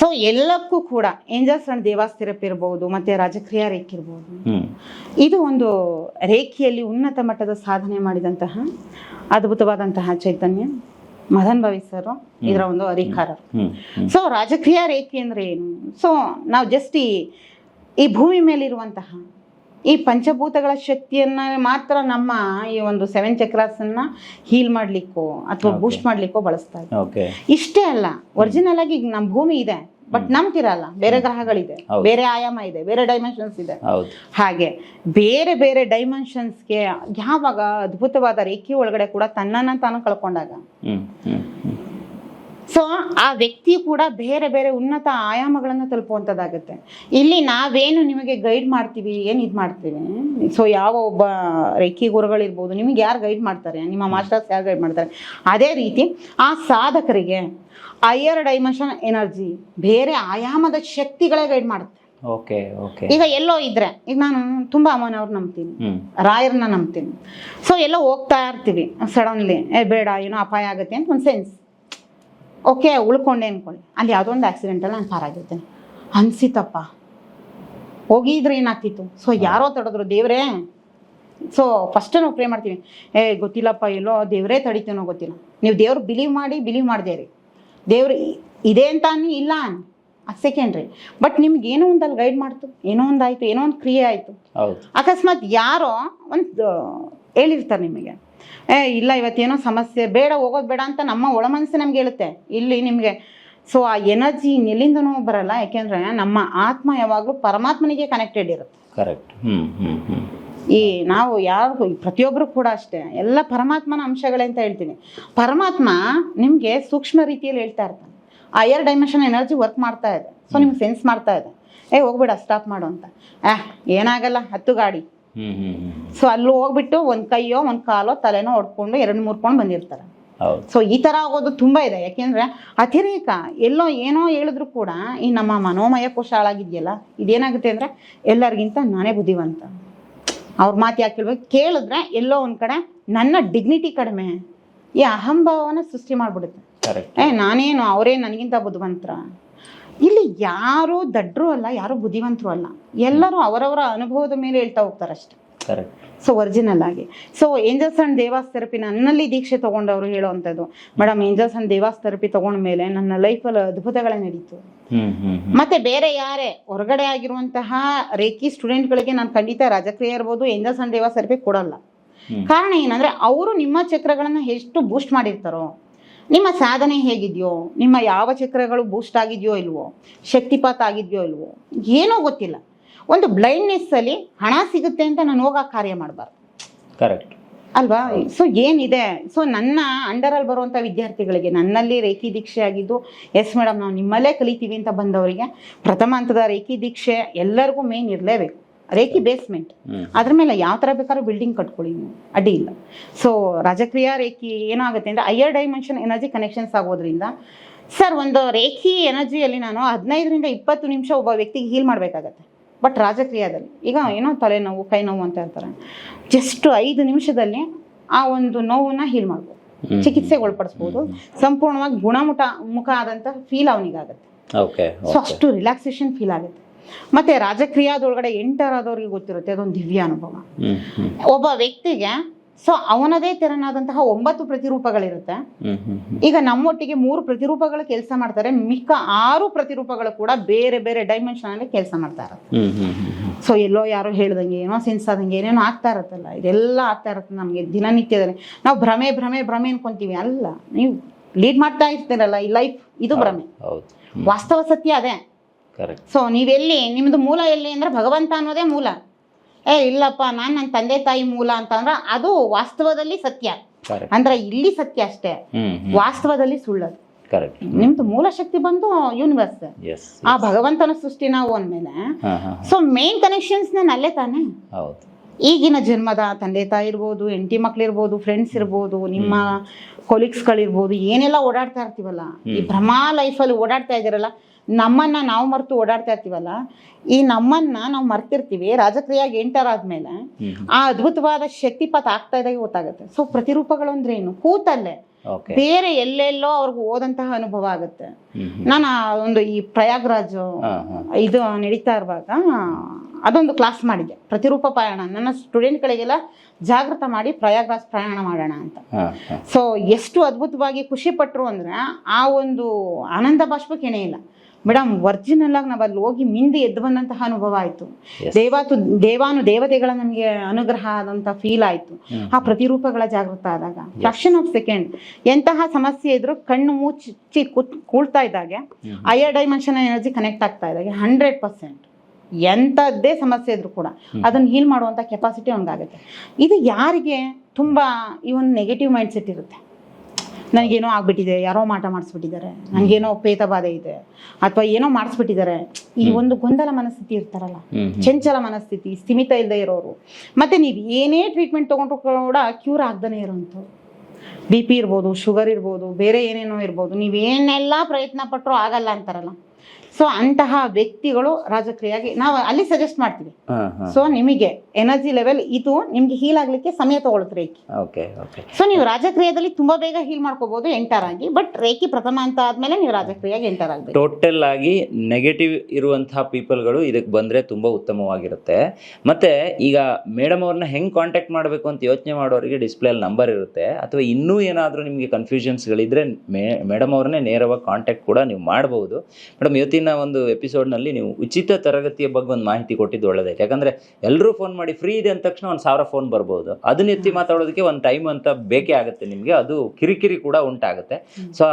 ಸೊ ಎಲ್ಲಕ್ಕೂ ಕೂಡ ಏಂಜಲ್ಸ್ ಅಂಡ್ ದೇವಾಸ್ ಥೆರಪಿ ಇರ್ಬೋದು ಮತ್ತೆ ರಾಜಕೀಯ ರೇಖೆ ಇರ್ಬೋದು. ಹ್ಮ್. ಇದು ಒಂದು ರೇಖೆಯಲ್ಲಿ ಉನ್ನತ ಮಟ್ಟದ ಸಾಧನೆ ಮಾಡಿದಂತಹ ಅದ್ಭುತವಾದಂತಹ ಚೈತನ್ಯ. ಮದನ್ ಭವಿ ಸರ್ ಇದರ ಒಂದು ಅಧಿಕಾರರು ಸೊ ರಾಜಕೀಯ ರೇಖೆ ಅಂದ್ರೆ ಏನು? ಸೊ ನಾವು ಜಸ್ಟ್ ಈ ಈ ಭೂಮಿ ಮೇಲಿರುವಂತಹ ಈ ಪಂಚಭೂತಗಳ ಶಕ್ತಿಯನ್ನ ಮಾತ್ರ ನಮ್ಮ ಈ ಒಂದು ಸೆವೆನ್ ಚಕ್ರಾಸನ್ನ ಹೀಲ್ ಮಾಡ್ಲಿಕ್ಕೋ ಅಥವಾ ಬೂಸ್ಟ್ ಮಾಡ್ಲಿಕ್ಕೋ ಬಳಸ್ತಾ ಇದ್ದೀವಿ ಓಕೆ ಇಷ್ಟೇ ಅಲ್ಲ ಒರಿಜಿನಲ್ ಆಗಿ ನಮ್ಮ ಭೂಮಿ ಇದೆ. ಬಟ್ ನಂಬ್ತಿರಲ್ಲ. ಬೇರೆ ಗ್ರಹಗಳಿದೆ. ಬೇರೆ ಆಯಾಮ ಇದೆ. ಬೇರೆ ಡೈಮೆನ್ಷನ್ಸ್ ಇದೆ. ಹಾಗೆ ಬೇರೆ ಬೇರೆ ಡೈಮೆನ್ಷನ್ಸ್ಗೆ ಯಾವಾಗ ಅದ್ಭುತವಾದ ರೇಖೆ ಒಳಗಡೆ ಕೂಡ ತನ್ನನ್ನ ತಾನು ಕಳ್ಕೊಂಡಾಗ. ಸೊ ಆ ವ್ಯಕ್ತಿ ಕೂಡ ಬೇರೆ ಬೇರೆ ಉನ್ನತ ಆಯಾಮಗಳನ್ನು ತಲುಪುವಂಥದ್ದಾಗುತ್ತೆ ಇಲ್ಲಿ ನಾವೇನು ನಿಮಗೆ ಗೈಡ್ ಮಾಡ್ತೀವಿ ಏನು ಇದು ಮಾಡ್ತೀವಿ? ಸೊ ಯಾವ ಒಬ್ಬ ರೇಖಿ ಗುರುಗಳಿರ್ಬೋದು ನಿಮಗೆ ಯಾರು ಗೈಡ್ ಮಾಡ್ತಾರೆ? ನಿಮ್ಮ ಮಾಸ್ಟರ್ಸ್ ಯಾರು ಗೈಡ್ ಮಾಡ್ತಾರೆ? ಅದೇ ರೀತಿ ಆ ಸಾಧಕರಿಗೆ ಹೈಯರ್ ಡೈಮೆನ್ಷನ್ ಎನರ್ಜಿ ಬೇರೆ ಆಯಾಮದ ಶಕ್ತಿಗಳೇ ಗೈಡ್ ಮಾಡುತ್ತೆ. ಓಕೆ ಓಕೆ ಈಗ ಎಲ್ಲೋ ಇದ್ರೆ ಈಗ ನಾನು ತುಂಬಾ ಅಮ್ಮನವ್ರು ನಂಬ್ತೀನಿ ರಾಯರ್ನ ನಂಬ್ತೀನಿ. ಸೊ ಎಲ್ಲೋ ಹೋಗ್ತಾ ಇರ್ತೀವಿ ಸಡನ್ಲಿ ಏ ಬೇಡ ಏನೋ ಅಪಾಯ ಆಗುತ್ತೆ ಅಂತ ಒಂದು ಸೆನ್ಸ್ ಓಕೆ ಉಳ್ಕೊಂಡೆ ಅನ್ಕೊಳ್ಳಿ. ಅಲ್ಲಿ ಯಾವುದೋ ಒಂದು ಆಕ್ಸಿಡೆಂಟಲ್ಲಿ ನಾನು ಪಾರಾಗಿರ್ತೇನೆ ಅನ್ಸಿತಪ್ಪ. ಹೋಗಿದ್ರೆ ಏನಾಗ್ತಿತ್ತು? ಸೊ ಯಾರೋ ತಡೆದ್ರು ದೇವ್ರೇ. ಸೊ ಫಸ್ಟ್ ನಾವು ಪ್ರೇ ಮಾಡ್ತೀವಿ. ಏ ಗೊತ್ತಿಲ್ಲಪ್ಪ ಎಲ್ಲೋ ದೇವರೇ ತಡಿತೇನೋ ಗೊತ್ತಿಲ್ಲ. ನೀವು ದೇವ್ರು ಬಿಲೀವ್ ಮಾಡಿ ಬಿಲೀವ್ ಮಾಡಿದೆ ರೀ ದೇವ್ರು ಇದೆ ಅಂತ ಅನ್ನಿ ಇಲ್ಲ ಅನ್ನಿ ಅದು ಸೆಕೆಂಡ್ರಿ ಬಟ್ ನಿಮ್ಗೆ ಏನೋ ಒಂದಲ್ಲಿ ಗೈಡ್ ಮಾಡ್ತು ಏನೋ ಒಂದು ಆಯಿತು ಏನೋ ಒಂದು ಕ್ರಿಯೆ ಆಯಿತು. ಅಕಸ್ಮಾತ್ ಯಾರೋ ಒಂದು ಹೇಳಿರ್ತಾರೆ ನಿಮಗೆ. ಏ ಇಲ್ಲ ಇವತ್ತೇನೋ ಸಮಸ್ಯೆ ಬೇಡ ಹೋಗೋದು ಬೇಡ ಅಂತ ನಮ್ಮ ಒಳ ಮನಸ್ಸು ನಮ್ಗೆ ಹೇಳುತ್ತೆ. ಇಲ್ಲಿ ನಿಮಗೆ. ಸೊ ಆ ಎನರ್ಜಿ ಎಲ್ಲಿಂದನೂ ಬರಲ್ಲ. ಯಾಕೆಂದ್ರೆ ನಮ್ಮ ಆತ್ಮ ಯಾವಾಗಲೂ ಪರಮಾತ್ಮನಿಗೆ ಕನೆಕ್ಟೆಡ್ ಇರುತ್ತೆ. ಕರೆಕ್ಟ್ ಹ್ಞೂ ಹ್ಞೂ ಹ್ಮ್. ಈ ನಾವು ಯಾರು ಪ್ರತಿಯೊಬ್ಬರು ಕೂಡ ಅಷ್ಟೇ. ಎಲ್ಲ ಪರಮಾತ್ಮನ ಅಂಶಗಳೇ ಅಂತ ಹೇಳ್ತೀನಿ. ಪರಮಾತ್ಮ ನಿಮಗೆ ಸೂಕ್ಷ್ಮ ರೀತಿಯಲ್ಲಿ ಹೇಳ್ತಾ ಇರ್ತಾನೆ. ಹೈಯರ್ ಡೈಮೆನ್ಷನ್ ಎನರ್ಜಿ ವರ್ಕ್ ಮಾಡ್ತಾ ಇದೆ. ಸೊ ನಿಮ್ಗೆ ಸೆನ್ಸ್ ಮಾಡ್ತಾ ಇದೆ. ಏ ಹೋಗ್ಬೇಡ ಸ್ಟಾಪ್ ಮಾಡು ಅಂತ. ಆ ಏನಾಗಲ್ಲ ಹತ್ತು ಗಾಡಿ. ಸೊ ಅಲ್ಲಿ ಹೋಗ್ಬಿಟ್ಟು ಒಂದು ಕೈಯೋ ಒಂದು ಕಾಲೋ ತಲೆನೋ ಹೊಡ್ಕೊಂಡು ಎರಡು ಮೂರ್ಕೊಂಡು ಬಂದಿರ್ತಾರೆ. ಸೊ ಈ ತರ ಆಗೋದು ತುಂಬ ಇದೆ. ಯಾಕೆಂದ್ರೆ ಅತಿರೇಕ ಎಲ್ಲೋ ಏನೋ ಹೇಳಿದ್ರು ಕೂಡ ಈ ನಮ್ಮ ಮನೋಮಯ ಕೋಶ ಹಾಳಾಗಿದೆಯಲ್ಲ ಇದೇನಾಗುತ್ತೆ ಅಂದ್ರೆ ಎಲ್ಲರಿಗಿಂತ ನಾನೇ ಬುದ್ಧಿವಂತ. ಅವ್ರ ಮಾತು ಯಾಕೆ ಕೇಳ್ಬೇಕು ಕೇಳಿದ್ರೆ ಎಲ್ಲೋ ಒಂದು ಕಡೆ ನನ್ನ ಡಿಗ್ನಿಟಿ ಕಡಿಮೆ. ಈ ಅಹಂಭಾವನ ಸೃಷ್ಟಿ ಮಾಡಿಬಿಡುತ್ತೆ. ಏ ನಾನೇನು ಅವರೇ ನನಗಿಂತ ಬುದ್ಧಿವಂತರ? ಇಲ್ಲಿ ಯಾರು ದಡ್ರು ಅಲ್ಲ ಯಾರು ಬುದ್ಧಿವಂತರು ಅಲ್ಲ. ಎಲ್ಲರೂ ಅವರವರ ಅನುಭವದ ಮೇಲೆ ಹೇಳ್ತಾ ಹೋಗ್ತಾರೆ ಅಷ್ಟೇ. ಕರೆಕ್ಟ್ ಸೊ ಒರಿಜಿನಲ್ ಆಗಿ. So angels and devas therapy ನನ್ನಲ್ಲಿ ದೀಕ್ಷೆ ತಗೊಂಡವರು ಹೇಳುವಂಥದ್ದು. Madam angels and devas therapy ತಗೊಂಡ ಮೇಲೆ ನನ್ನ ಲೈಫಲ್ಲಿ ಅದ್ಭುತಗಳೇ ನಡೀತು. ಮತ್ತೆ ಬೇರೆ ಯಾರೇ ಹೊರಗಡೆ ಆಗಿರುವಂತಹ ರೇಖಿ ಸ್ಟೂಡೆಂಟ್ಗಳಿಗೆ ನಾನು ಖಂಡಿತ ರಾಜಕ್ರಿಯೆ ಇರ್ಬೋದು ಏಂಜಲ್ಸ್ ಅಂಡ್ ದೇವಾಸ್ ಥೆರಪಿ ಕೊಡಲ್ಲ. ಕಾರಣ ಏನಂದ್ರೆ ಅವರು ನಿಮ್ಮ ಚಕ್ರಗಳನ್ನ ಎಷ್ಟು ಬೂಸ್ಟ್ ಮಾಡಿರ್ತಾರೋ ನಿಮ್ಮ ಸಾಧನೆ ಹೇಗಿದೆಯೋ ನಿಮ್ಮ ಯಾವ ಚಕ್ರಗಳು ಬೂಸ್ಟ್ ಆಗಿದೆಯೋ ಇಲ್ವೋ ಶಕ್ತಿಪಾತ ಆಗಿದೆಯೋ ಇಲ್ವೋ ಏನೋ ಗೊತ್ತಿಲ್ಲ. ಒಂದು ಬ್ಲೈಂಡ್ನೆಸ್ಸಲ್ಲಿ ಹಣ ಸಿಗುತ್ತೆ ಅಂತ ನಾನು ಹೋಗೋ ಕಾರ್ಯ ಮಾಡಬಾರ್ದು. ಕರೆಕ್ಟ್ ಅಲ್ವಾ? ಸೊ ಏನಿದೆ? ಸೊ ನನ್ನ ಅಂಡರಲ್ಲಿ ಬರುವಂಥ ವಿದ್ಯಾರ್ಥಿಗಳಿಗೆ ನನ್ನಲ್ಲಿ ರೇಖಿ ದೀಕ್ಷೆ ಆಗಿದ್ದು ಎಸ್ ಮೇಡಮ್ ನಾವು ನಿಮ್ಮಲ್ಲೇ ಕಲಿತೀವಿ ಅಂತ ಬಂದವರಿಗೆ ಪ್ರಥಮ ಹಂತದ ರೇಖಿ ದೀಕ್ಷೆ ಎಲ್ಲರಿಗೂ ಮೇನ್ ಇರಲೇಬೇಕು. ರೇಖಿ ಬೇಸ್ಮೆಂಟ್ ಅದ್ರ ಮೇಲೆ ಯಾವ ಥರ ಬೇಕಾದ್ರೂ ಬಿಲ್ಡಿಂಗ್ ಕಟ್ಕೊಳ್ಳಿ ನೀವು. ಅಡ್ಡಿ ಇಲ್ಲ. ಸೊ ರಾಜಕ್ರಿಯಾ ರೇಖಿ ಏನಾಗುತ್ತೆ ಅಂದರೆ ಹೈಯರ್ ಡೈಮೆನ್ಷನ್ ಎನರ್ಜಿ ಕನೆಕ್ಷನ್ಸ್ ಆಗೋದ್ರಿಂದ ಸರ್ ಒಂದು ರೇಖಿ ಎನರ್ಜಿಯಲ್ಲಿ ನಾನು ಹದಿನೈದರಿಂದ ಇಪ್ಪತ್ತು ನಿಮಿಷ ಒಬ್ಬ ವ್ಯಕ್ತಿಗೆ ಹೀಲ್ ಮಾಡಬೇಕಾಗತ್ತೆ. ಬಟ್ ರಾಜಕ್ರಿಯಾದಲ್ಲಿ. ಈಗ ಏನೋ ತಲೆನೋವು ಕೈ ನೋವು ಅಂತ ಹೇಳ್ತಾರೆ ಜಸ್ಟ್ ಐದು ನಿಮಿಷದಲ್ಲಿ ಆ ಒಂದು ನೋವನ್ನ ಹೀಲ್ ಮಾಡ್ಬೋದು. ಚಿಕಿತ್ಸೆಗೆ ಒಳಪಡಿಸ್ಬೋದು ಸಂಪೂರ್ಣವಾಗಿ ಗುಣಮುಟ ಮುಖ ಆದಂಥ ಫೀಲ್ ಅವನಿಗಾಗುತ್ತೆ ಓಕೆ ಸೊ ಅಷ್ಟು ರಿಲ್ಯಾಕ್ಸೇಷನ್ ಫೀಲ್ ಆಗುತ್ತೆ. ಮತ್ತೆ ರಾಜಕ್ರಿಯಾದೊಳಗಡೆ ಎಂಟರ್ ಆದವ್ರಿಗೆ ಗೊತ್ತಿರುತ್ತೆ ಅದೊಂದು ದಿವ್ಯ ಅನುಭವ ಒಬ್ಬ ವ್ಯಕ್ತಿಗೆ ಸೊ ಅವನದೇ ತೆರನಾದಂತಹ ಒಂಬತ್ತು ಪ್ರತಿರೂಪಗಳಿರುತ್ತೆ. ಈಗ ನಮ್ಮೊಟ್ಟಿಗೆ ಮೂರು ಪ್ರತಿರೂಪಗಳು ಕೆಲಸ ಮಾಡ್ತಾರೆ. ಮಿಕ್ಕ ಆರು ಪ್ರತಿರೂಪಗಳು ಕೂಡ ಬೇರೆ ಬೇರೆ ಡೈಮೆನ್ಷನ್ ಅಲ್ಲಿ ಕೆಲಸ ಮಾಡ್ತಾ ಇರುತ್ತೆ. ಸೊ ಎಲ್ಲೋ ಯಾರೋ ಹೇಳ್ದಂಗೆ ಏನೋ ಸೆನ್ಸ್ ಆದಂಗೆ ಏನೇನೋ ಆಗ್ತಾ ಇರತ್ತಲ್ಲ ಇದೆಲ್ಲ ಆಗ್ತಾ ಇರತ್ತೆ ನಮಗೆ ದಿನನಿತ್ಯದಲ್ಲಿ. ನಾವು ಭ್ರಮೆ ಭ್ರಮೆ ಭ್ರಮೆ ಅನ್ಕೊಂತೀವಿ. ಅಲ್ಲ ನೀವು ಲೀಡ್ ಮಾಡ್ತಾ ಇರ್ತೀರಲ್ಲ ಈ ಲೈಫ್ ಇದು ಭ್ರಮೆ. ವಾಸ್ತವ ಸತ್ಯ ಅದೇ. ಕರೆಕ್ಟ್ ಸೊ ನೀವೆಲ್ಲಿ ನಿಮ್ದು ಮೂಲ ಎಲ್ಲಿ ಅಂದ್ರೆ ಭಗವಂತ ಅನ್ನೋದೇ ಮೂಲ. ಏ ಇಲ್ಲಪ್ಪ ನಾನು ನನ್ನ ತಂದೆ ತಾಯಿ ಮೂಲ ಅಂತಂದ್ರೆ ಅದು ವಾಸ್ತವದಲ್ಲಿ ಸತ್ಯ. ಅಂದ್ರೆ ಇಲ್ಲಿ ಸತ್ಯ ಅಷ್ಟೇ. ವಾಸ್ತವದಲ್ಲಿ ಸುಳ್ಳದು ಕರೆಕ್ಟ್ ನಿಮ್ದು ಮೂಲ ಶಕ್ತಿ ಬಂದು ಯೂನಿವರ್ಸ್ ಆ ಭಗವಂತನ ಸೃಷ್ಟಿ ನಾವು ಅಂದ್ಮೇಲೆ ಸೊ ಮೇನ್ ಕನೆಕ್ಷನ್ಸ್ ಅಲ್ಲೇ ತಾನೆ? ಈಗಿನ ಜನ್ಮದ ತಂದೆ ತಾಯಿ ಇರ್ಬೋದು ಎಂಟಿ ಮಕ್ಳಿರ್ಬೋದು ಫ್ರೆಂಡ್ಸ್ ಇರ್ಬೋದು ನಿಮ್ಮ ಕೊಲೀಗ್ಸ್ಗಳಿರ್ಬೋದು ಏನೆಲ್ಲ ಓಡಾಡ್ತಾ ಇರ್ತೀವಲ್ಲ ಈ ಭ್ರಮಾ ಲೈಫಲ್ಲಿ ಓಡಾಡ್ತಾ ಇದ್ದೀರಲ್ಲ ನಮ್ಮನ್ನ ನಾವು ಮರೆತು ಓಡಾಡ್ತಾ ಇರ್ತೀವಲ್ಲ ಈ ನಮ್ಮನ್ನ ನಾವು ಮರ್ತಿರ್ತೀವಿ ರಾಜಕ್ರಿಯಾಗಿ ಎಂಟರ್ ಆದ್ಮೇಲೆ ಆ ಅದ್ಭುತವಾದ ಶಕ್ತಿಪಾತ ಆಗ್ತಾ ಇದ್ದಾಗ ಗೊತ್ತಾಗುತ್ತೆ. ಸೊ ಪ್ರತಿರೂಪಗಳು ಅಂದ್ರೆ ಏನು? ಕೂತಲ್ಲೇ. ಬೇರೆ ಎಲ್ಲೆಲ್ಲೋ ಅವ್ರಿಗೆ ಹೋದಂತಹ ಅನುಭವ ಆಗುತ್ತೆ. ನಾನು ಆ ಒಂದು ಈ ಪ್ರಯಾಗ್ರಾಜ್ ಇದು ನಡೀತಾ ಇರುವಾಗ ಅದೊಂದು ಕ್ಲಾಸ್ ಮಾಡಿದ್ದೆ ಪ್ರತಿರೂಪ ಪ್ರಯಾಣ ನನ್ನ ಸ್ಟೂಡೆಂಟ್ಗಳಿಗೆಲ್ಲ ಜಾಗೃತ ಮಾಡಿ ಪ್ರಯಾಗ್ರಾಜ್ ಪ್ರಯಾಣ ಮಾಡೋಣ ಅಂತ. ಸೊ ಎಷ್ಟು ಅದ್ಭುತವಾಗಿ ಖುಷಿ ಪಟ್ಟರು ಅಂದ್ರೆ ಆ ಒಂದು ಆನಂದ ಬಾಷ್ಪಕ್ಕೆ ಇಲ್ಲ. ಮೇಡಮ್ ಒರಿಜಿನಲ್ ಆಗಿ ನಾವು ಅಲ್ಲಿ ಹೋಗಿ ಮಿಂದಿ ಎದ್ದು ಬಂದಂತಹ ಅನುಭವ ಆಯಿತು. ದೇವಾತು ದೇವಾನು ದೇವತೆಗಳ ನಮಗೆ ಅನುಗ್ರಹ ಆದಂತ ಫೀಲ್ ಆಯಿತು. ಆ ಪ್ರತಿರೂಪಗಳ ಜಾಗೃತ ಆದಾಗ. ಫ್ರಾಕ್ಷನ್ ಆಫ್ ಸೆಕೆಂಡ್ ಎಂತಹ ಸಮಸ್ಯೆ ಇದ್ರೂ ಕಣ್ಣು ಮುಚ್ಚಿ ಕೂಳ್ತಾ ಇದ್ದಾಗೆ. ಹೈಯರ್ ಡೈಮೆನ್ಷನ್ ಎನರ್ಜಿ ಕನೆಕ್ಟ್ ಆಗ್ತಾ ಇದ್ದಾಗೆ ಹಂಡ್ರೆಡ್ ಪರ್ಸೆಂಟ್ ಎಂಥದ್ದೇ ಸಮಸ್ಯೆ ಇದ್ರೂ ಕೂಡ ಅದನ್ನ ಹೀಲ್ ಮಾಡುವಂಥ ಕೆಪಾಸಿಟಿ ಅವ್ನಿಗಾಗುತ್ತೆ. ಇದು ಯಾರಿಗೆ ತುಂಬ ಈ ಒಂದು ನೆಗೆಟಿವ್ ಮೈಂಡ್ ಸೆಟ್ ಇರುತ್ತೆ. ನನಗೇನೋ ಆಗ್ಬಿಟ್ಟಿದೆ ಯಾರೋ ಮಾಟ ಮಾಡಿಸ್ಬಿಟ್ಟಿದ್ದಾರೆ ನನಗೇನೋ ಪೇತ ಬಾಧೆ ಇದೆ ಅಥವಾ ಏನೋ ಮಾಡಿಸ್ಬಿಟ್ಟಿದ್ದಾರೆ ಈ ಒಂದು ಗೊಂದಲ ಮನಸ್ಥಿತಿ ಇರ್ತಾರಲ್ಲ. ಚಂಚಲ ಮನಸ್ಥಿತಿ ಸ್ಥಿಮಿತ ಇಲ್ಲದೆ ಇರೋರು. ಮತ್ತೆ ನೀವು ಏನೇ ಟ್ರೀಟ್ಮೆಂಟ್ ತೊಗೊಂಡ್ರು ಕೂಡ ಕ್ಯೂರ್ ಆಗ್ದೇ ಇರೋಂಥವ್ರು. ಬಿ ಪಿ ಇರ್ಬೋದು ಶುಗರ್ ಇರ್ಬೋದು ಬೇರೆ ಏನೇನೋ ಇರ್ಬೋದು ನೀವೇನೆಲ್ಲ ಪ್ರಯತ್ನ ಪಟ್ಟರು ಆಗಲ್ಲ ಅಂತಾರಲ್ಲ. ಸೊ ಅಂತಹ ವ್ಯಕ್ತಿಗಳು ರಾಜಕ್ರಿಯಾಗಿ ನಾವು ಅಲ್ಲಿ ಸಜೆಸ್ಟ್ ಮಾಡ್ತೀವಿ. ಸೊ ನಿಮಗೆ ಎನರ್ಜಿ ಲೆವೆಲ್ ಇದು ನಿಮ್ಗೆ ಹೀಲ್ ಆಗ್ಲಿಕ್ಕೆ ಸಮಯ ತಗೊಳುತ್ತೆ ರೇಖಿ. ಓಕೆ ಓಕೆ ಸೊ ನೀವು ರಾಜಕ್ರಿಯದಲ್ಲಿ ತುಂಬಾ ಬೇಗ ಹೀಲ್ ಮಾಡ್ಕೋಬಹುದು ಎಂಟರ್ ಆಗಿ. ಬಟ್ ರೇಖಿ ಪ್ರಥಮ ಅಂತ ಆದ್ಮೇಲೆ ನೀವು ರಾಜಕ್ರಿಯಾಗಿ ಎಂಟರ್ ಆಗಬೇಕು. ಟೋಟಲ್ ಆಗಿ ನೆಗೆಟಿವ್ ಇರುವಂತಹ ಪೀಪಲ್ಗಳು ಇದಕ್ಕೆ ಬಂದ್ರೆ ತುಂಬಾ ಉತ್ತಮವಾಗಿರುತ್ತೆ. ಮತ್ತೆ ಈಗ ಮೇಡಮ್ ಅವ್ರನ್ನ ಹೆಂಗ್ ಕಾಂಟ್ಯಾಕ್ಟ್ ಮಾಡಬೇಕು ಅಂತ ಯೋಚನೆ ಮಾಡೋರಿಗೆ ಡಿಸ್ಪ್ಲೇ ನಂಬರ್ ಇರುತ್ತೆ. ಅಥವಾ ಇನ್ನೂ ಏನಾದರೂ ನಿಮಗೆ ಕನ್ಫ್ಯೂಷನ್ಸ್ಗಳಿದ್ರೆ ಗಳಿದ್ರೆ ಮೇಡಮ್ ಅವ್ರನ್ನೇ ನೇರವಾಗಿ ಕಾಂಟ್ಯಾಕ್ಟ್ ಕೂಡ ನೀವು ಮಾಡಬಹುದು ಮೇಡಮ್ ಇವತ್ತಿನ ಒಂದು ಎಪಿಸೋಡ್ನಲ್ಲಿ ನೀವು ಉಚಿತ ತರಗತಿಯ ಬಗ್ಗೆ ಒಂದು ಮಾಹಿತಿ ಕೊಟ್ಟಿದ್ದು ಒಳ್ಳೆದಾಯ್ತು. ಯಾಕಂದರೆ ಎಲ್ಲರೂ ಫೋನ್ ಮಾಡಿ ಫ್ರೀ ಇದೆ ಅಂದ ತಕ್ಷಣ ಒಂದು ಸಾವಿರ ಫೋನ್ ಬರ್ಬೋದು. ಅದನ್ನ ಎತ್ತಿ ಮಾತಾಡೋದಕ್ಕೆ ಒಂದು ಟೈಮ್ ಅಂತ ಬೇಕೇ ಆಗುತ್ತೆ ನಿಮಗೆ. ಅದು ಕಿರಿಕಿರಿ ಕೂಡ ಉಂಟಾಗುತ್ತೆ. ಸೊ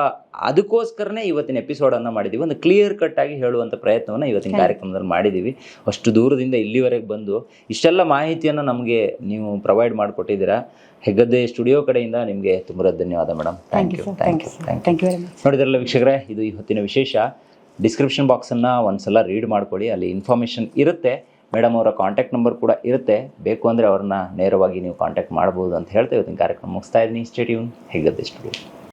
ಅದಕ್ಕೋಸ್ಕರನೇ ಇವತ್ತಿನ ಎಪಿಸೋಡನ್ನು ಮಾಡಿದ್ದೀವಿ ಒಂದು ಕ್ಲಿಯರ್ ಕಟ್ ಆಗಿ ಹೇಳುವಂಥ ಪ್ರಯತ್ನವನ್ನು ಇವತ್ತಿನ ಕಾರ್ಯಕ್ರಮದಲ್ಲಿ ಮಾಡಿದ್ದೀವಿ ಅಷ್ಟು ದೂರದಿಂದ ಇಲ್ಲಿವರೆಗೆ ಬಂದು ಇಷ್ಟೆಲ್ಲ ಮಾಹಿತಿಯನ್ನು ನಮಗೆ ನೀವು ಪ್ರೊವೈಡ್ ಮಾಡಿಕೊಟ್ಟಿದ್ದೀರಾ. ಹೆಗ್ಗದ್ದೆ ಸ್ಟುಡಿಯೋ ಕಡೆಯಿಂದ ನಿಮಗೆ ತುಂಬ ಧನ್ಯವಾದ madam thank you thank you thank you very much ನೋಡಿದ್ರಲ್ಲ ವೀಕ್ಷಕರೇ ಇದು ಇವತ್ತಿನ ವಿಶೇಷ. ಡಿಸ್ಕ್ರಿಪ್ಷನ್ ಬಾಕ್ಸನ್ನು ಒಂದ್ಸಲ ರೀಡ್ ಮಾಡ್ಕೊಳ್ಳಿ, ಅಲ್ಲಿ ಇನ್ಫಾರ್ಮೇಷನ್ ಇರುತ್ತೆ. ಮೇಡಮ್ ಅವರ ಕಾಂಟ್ಯಾಕ್ಟ್ ನಂಬರ್ ಕೂಡ ಇರುತ್ತೆ. ಬೇಕು ಅಂದರೆ ಅವ್ರನ್ನ ನೇರವಾಗಿ ನೀವು ಕಾಂಟ್ಯಾಕ್ಟ್ ಮಾಡ್ಬೋದು ಅಂತ ಹೇಳ್ತಾ ಇವತ್ತಿನ ಕಾರ್ಯಕ್ರಮ ಮುಗಿಸ್ತಾ ಇದ್ದೀನಿ. Stay tuned studio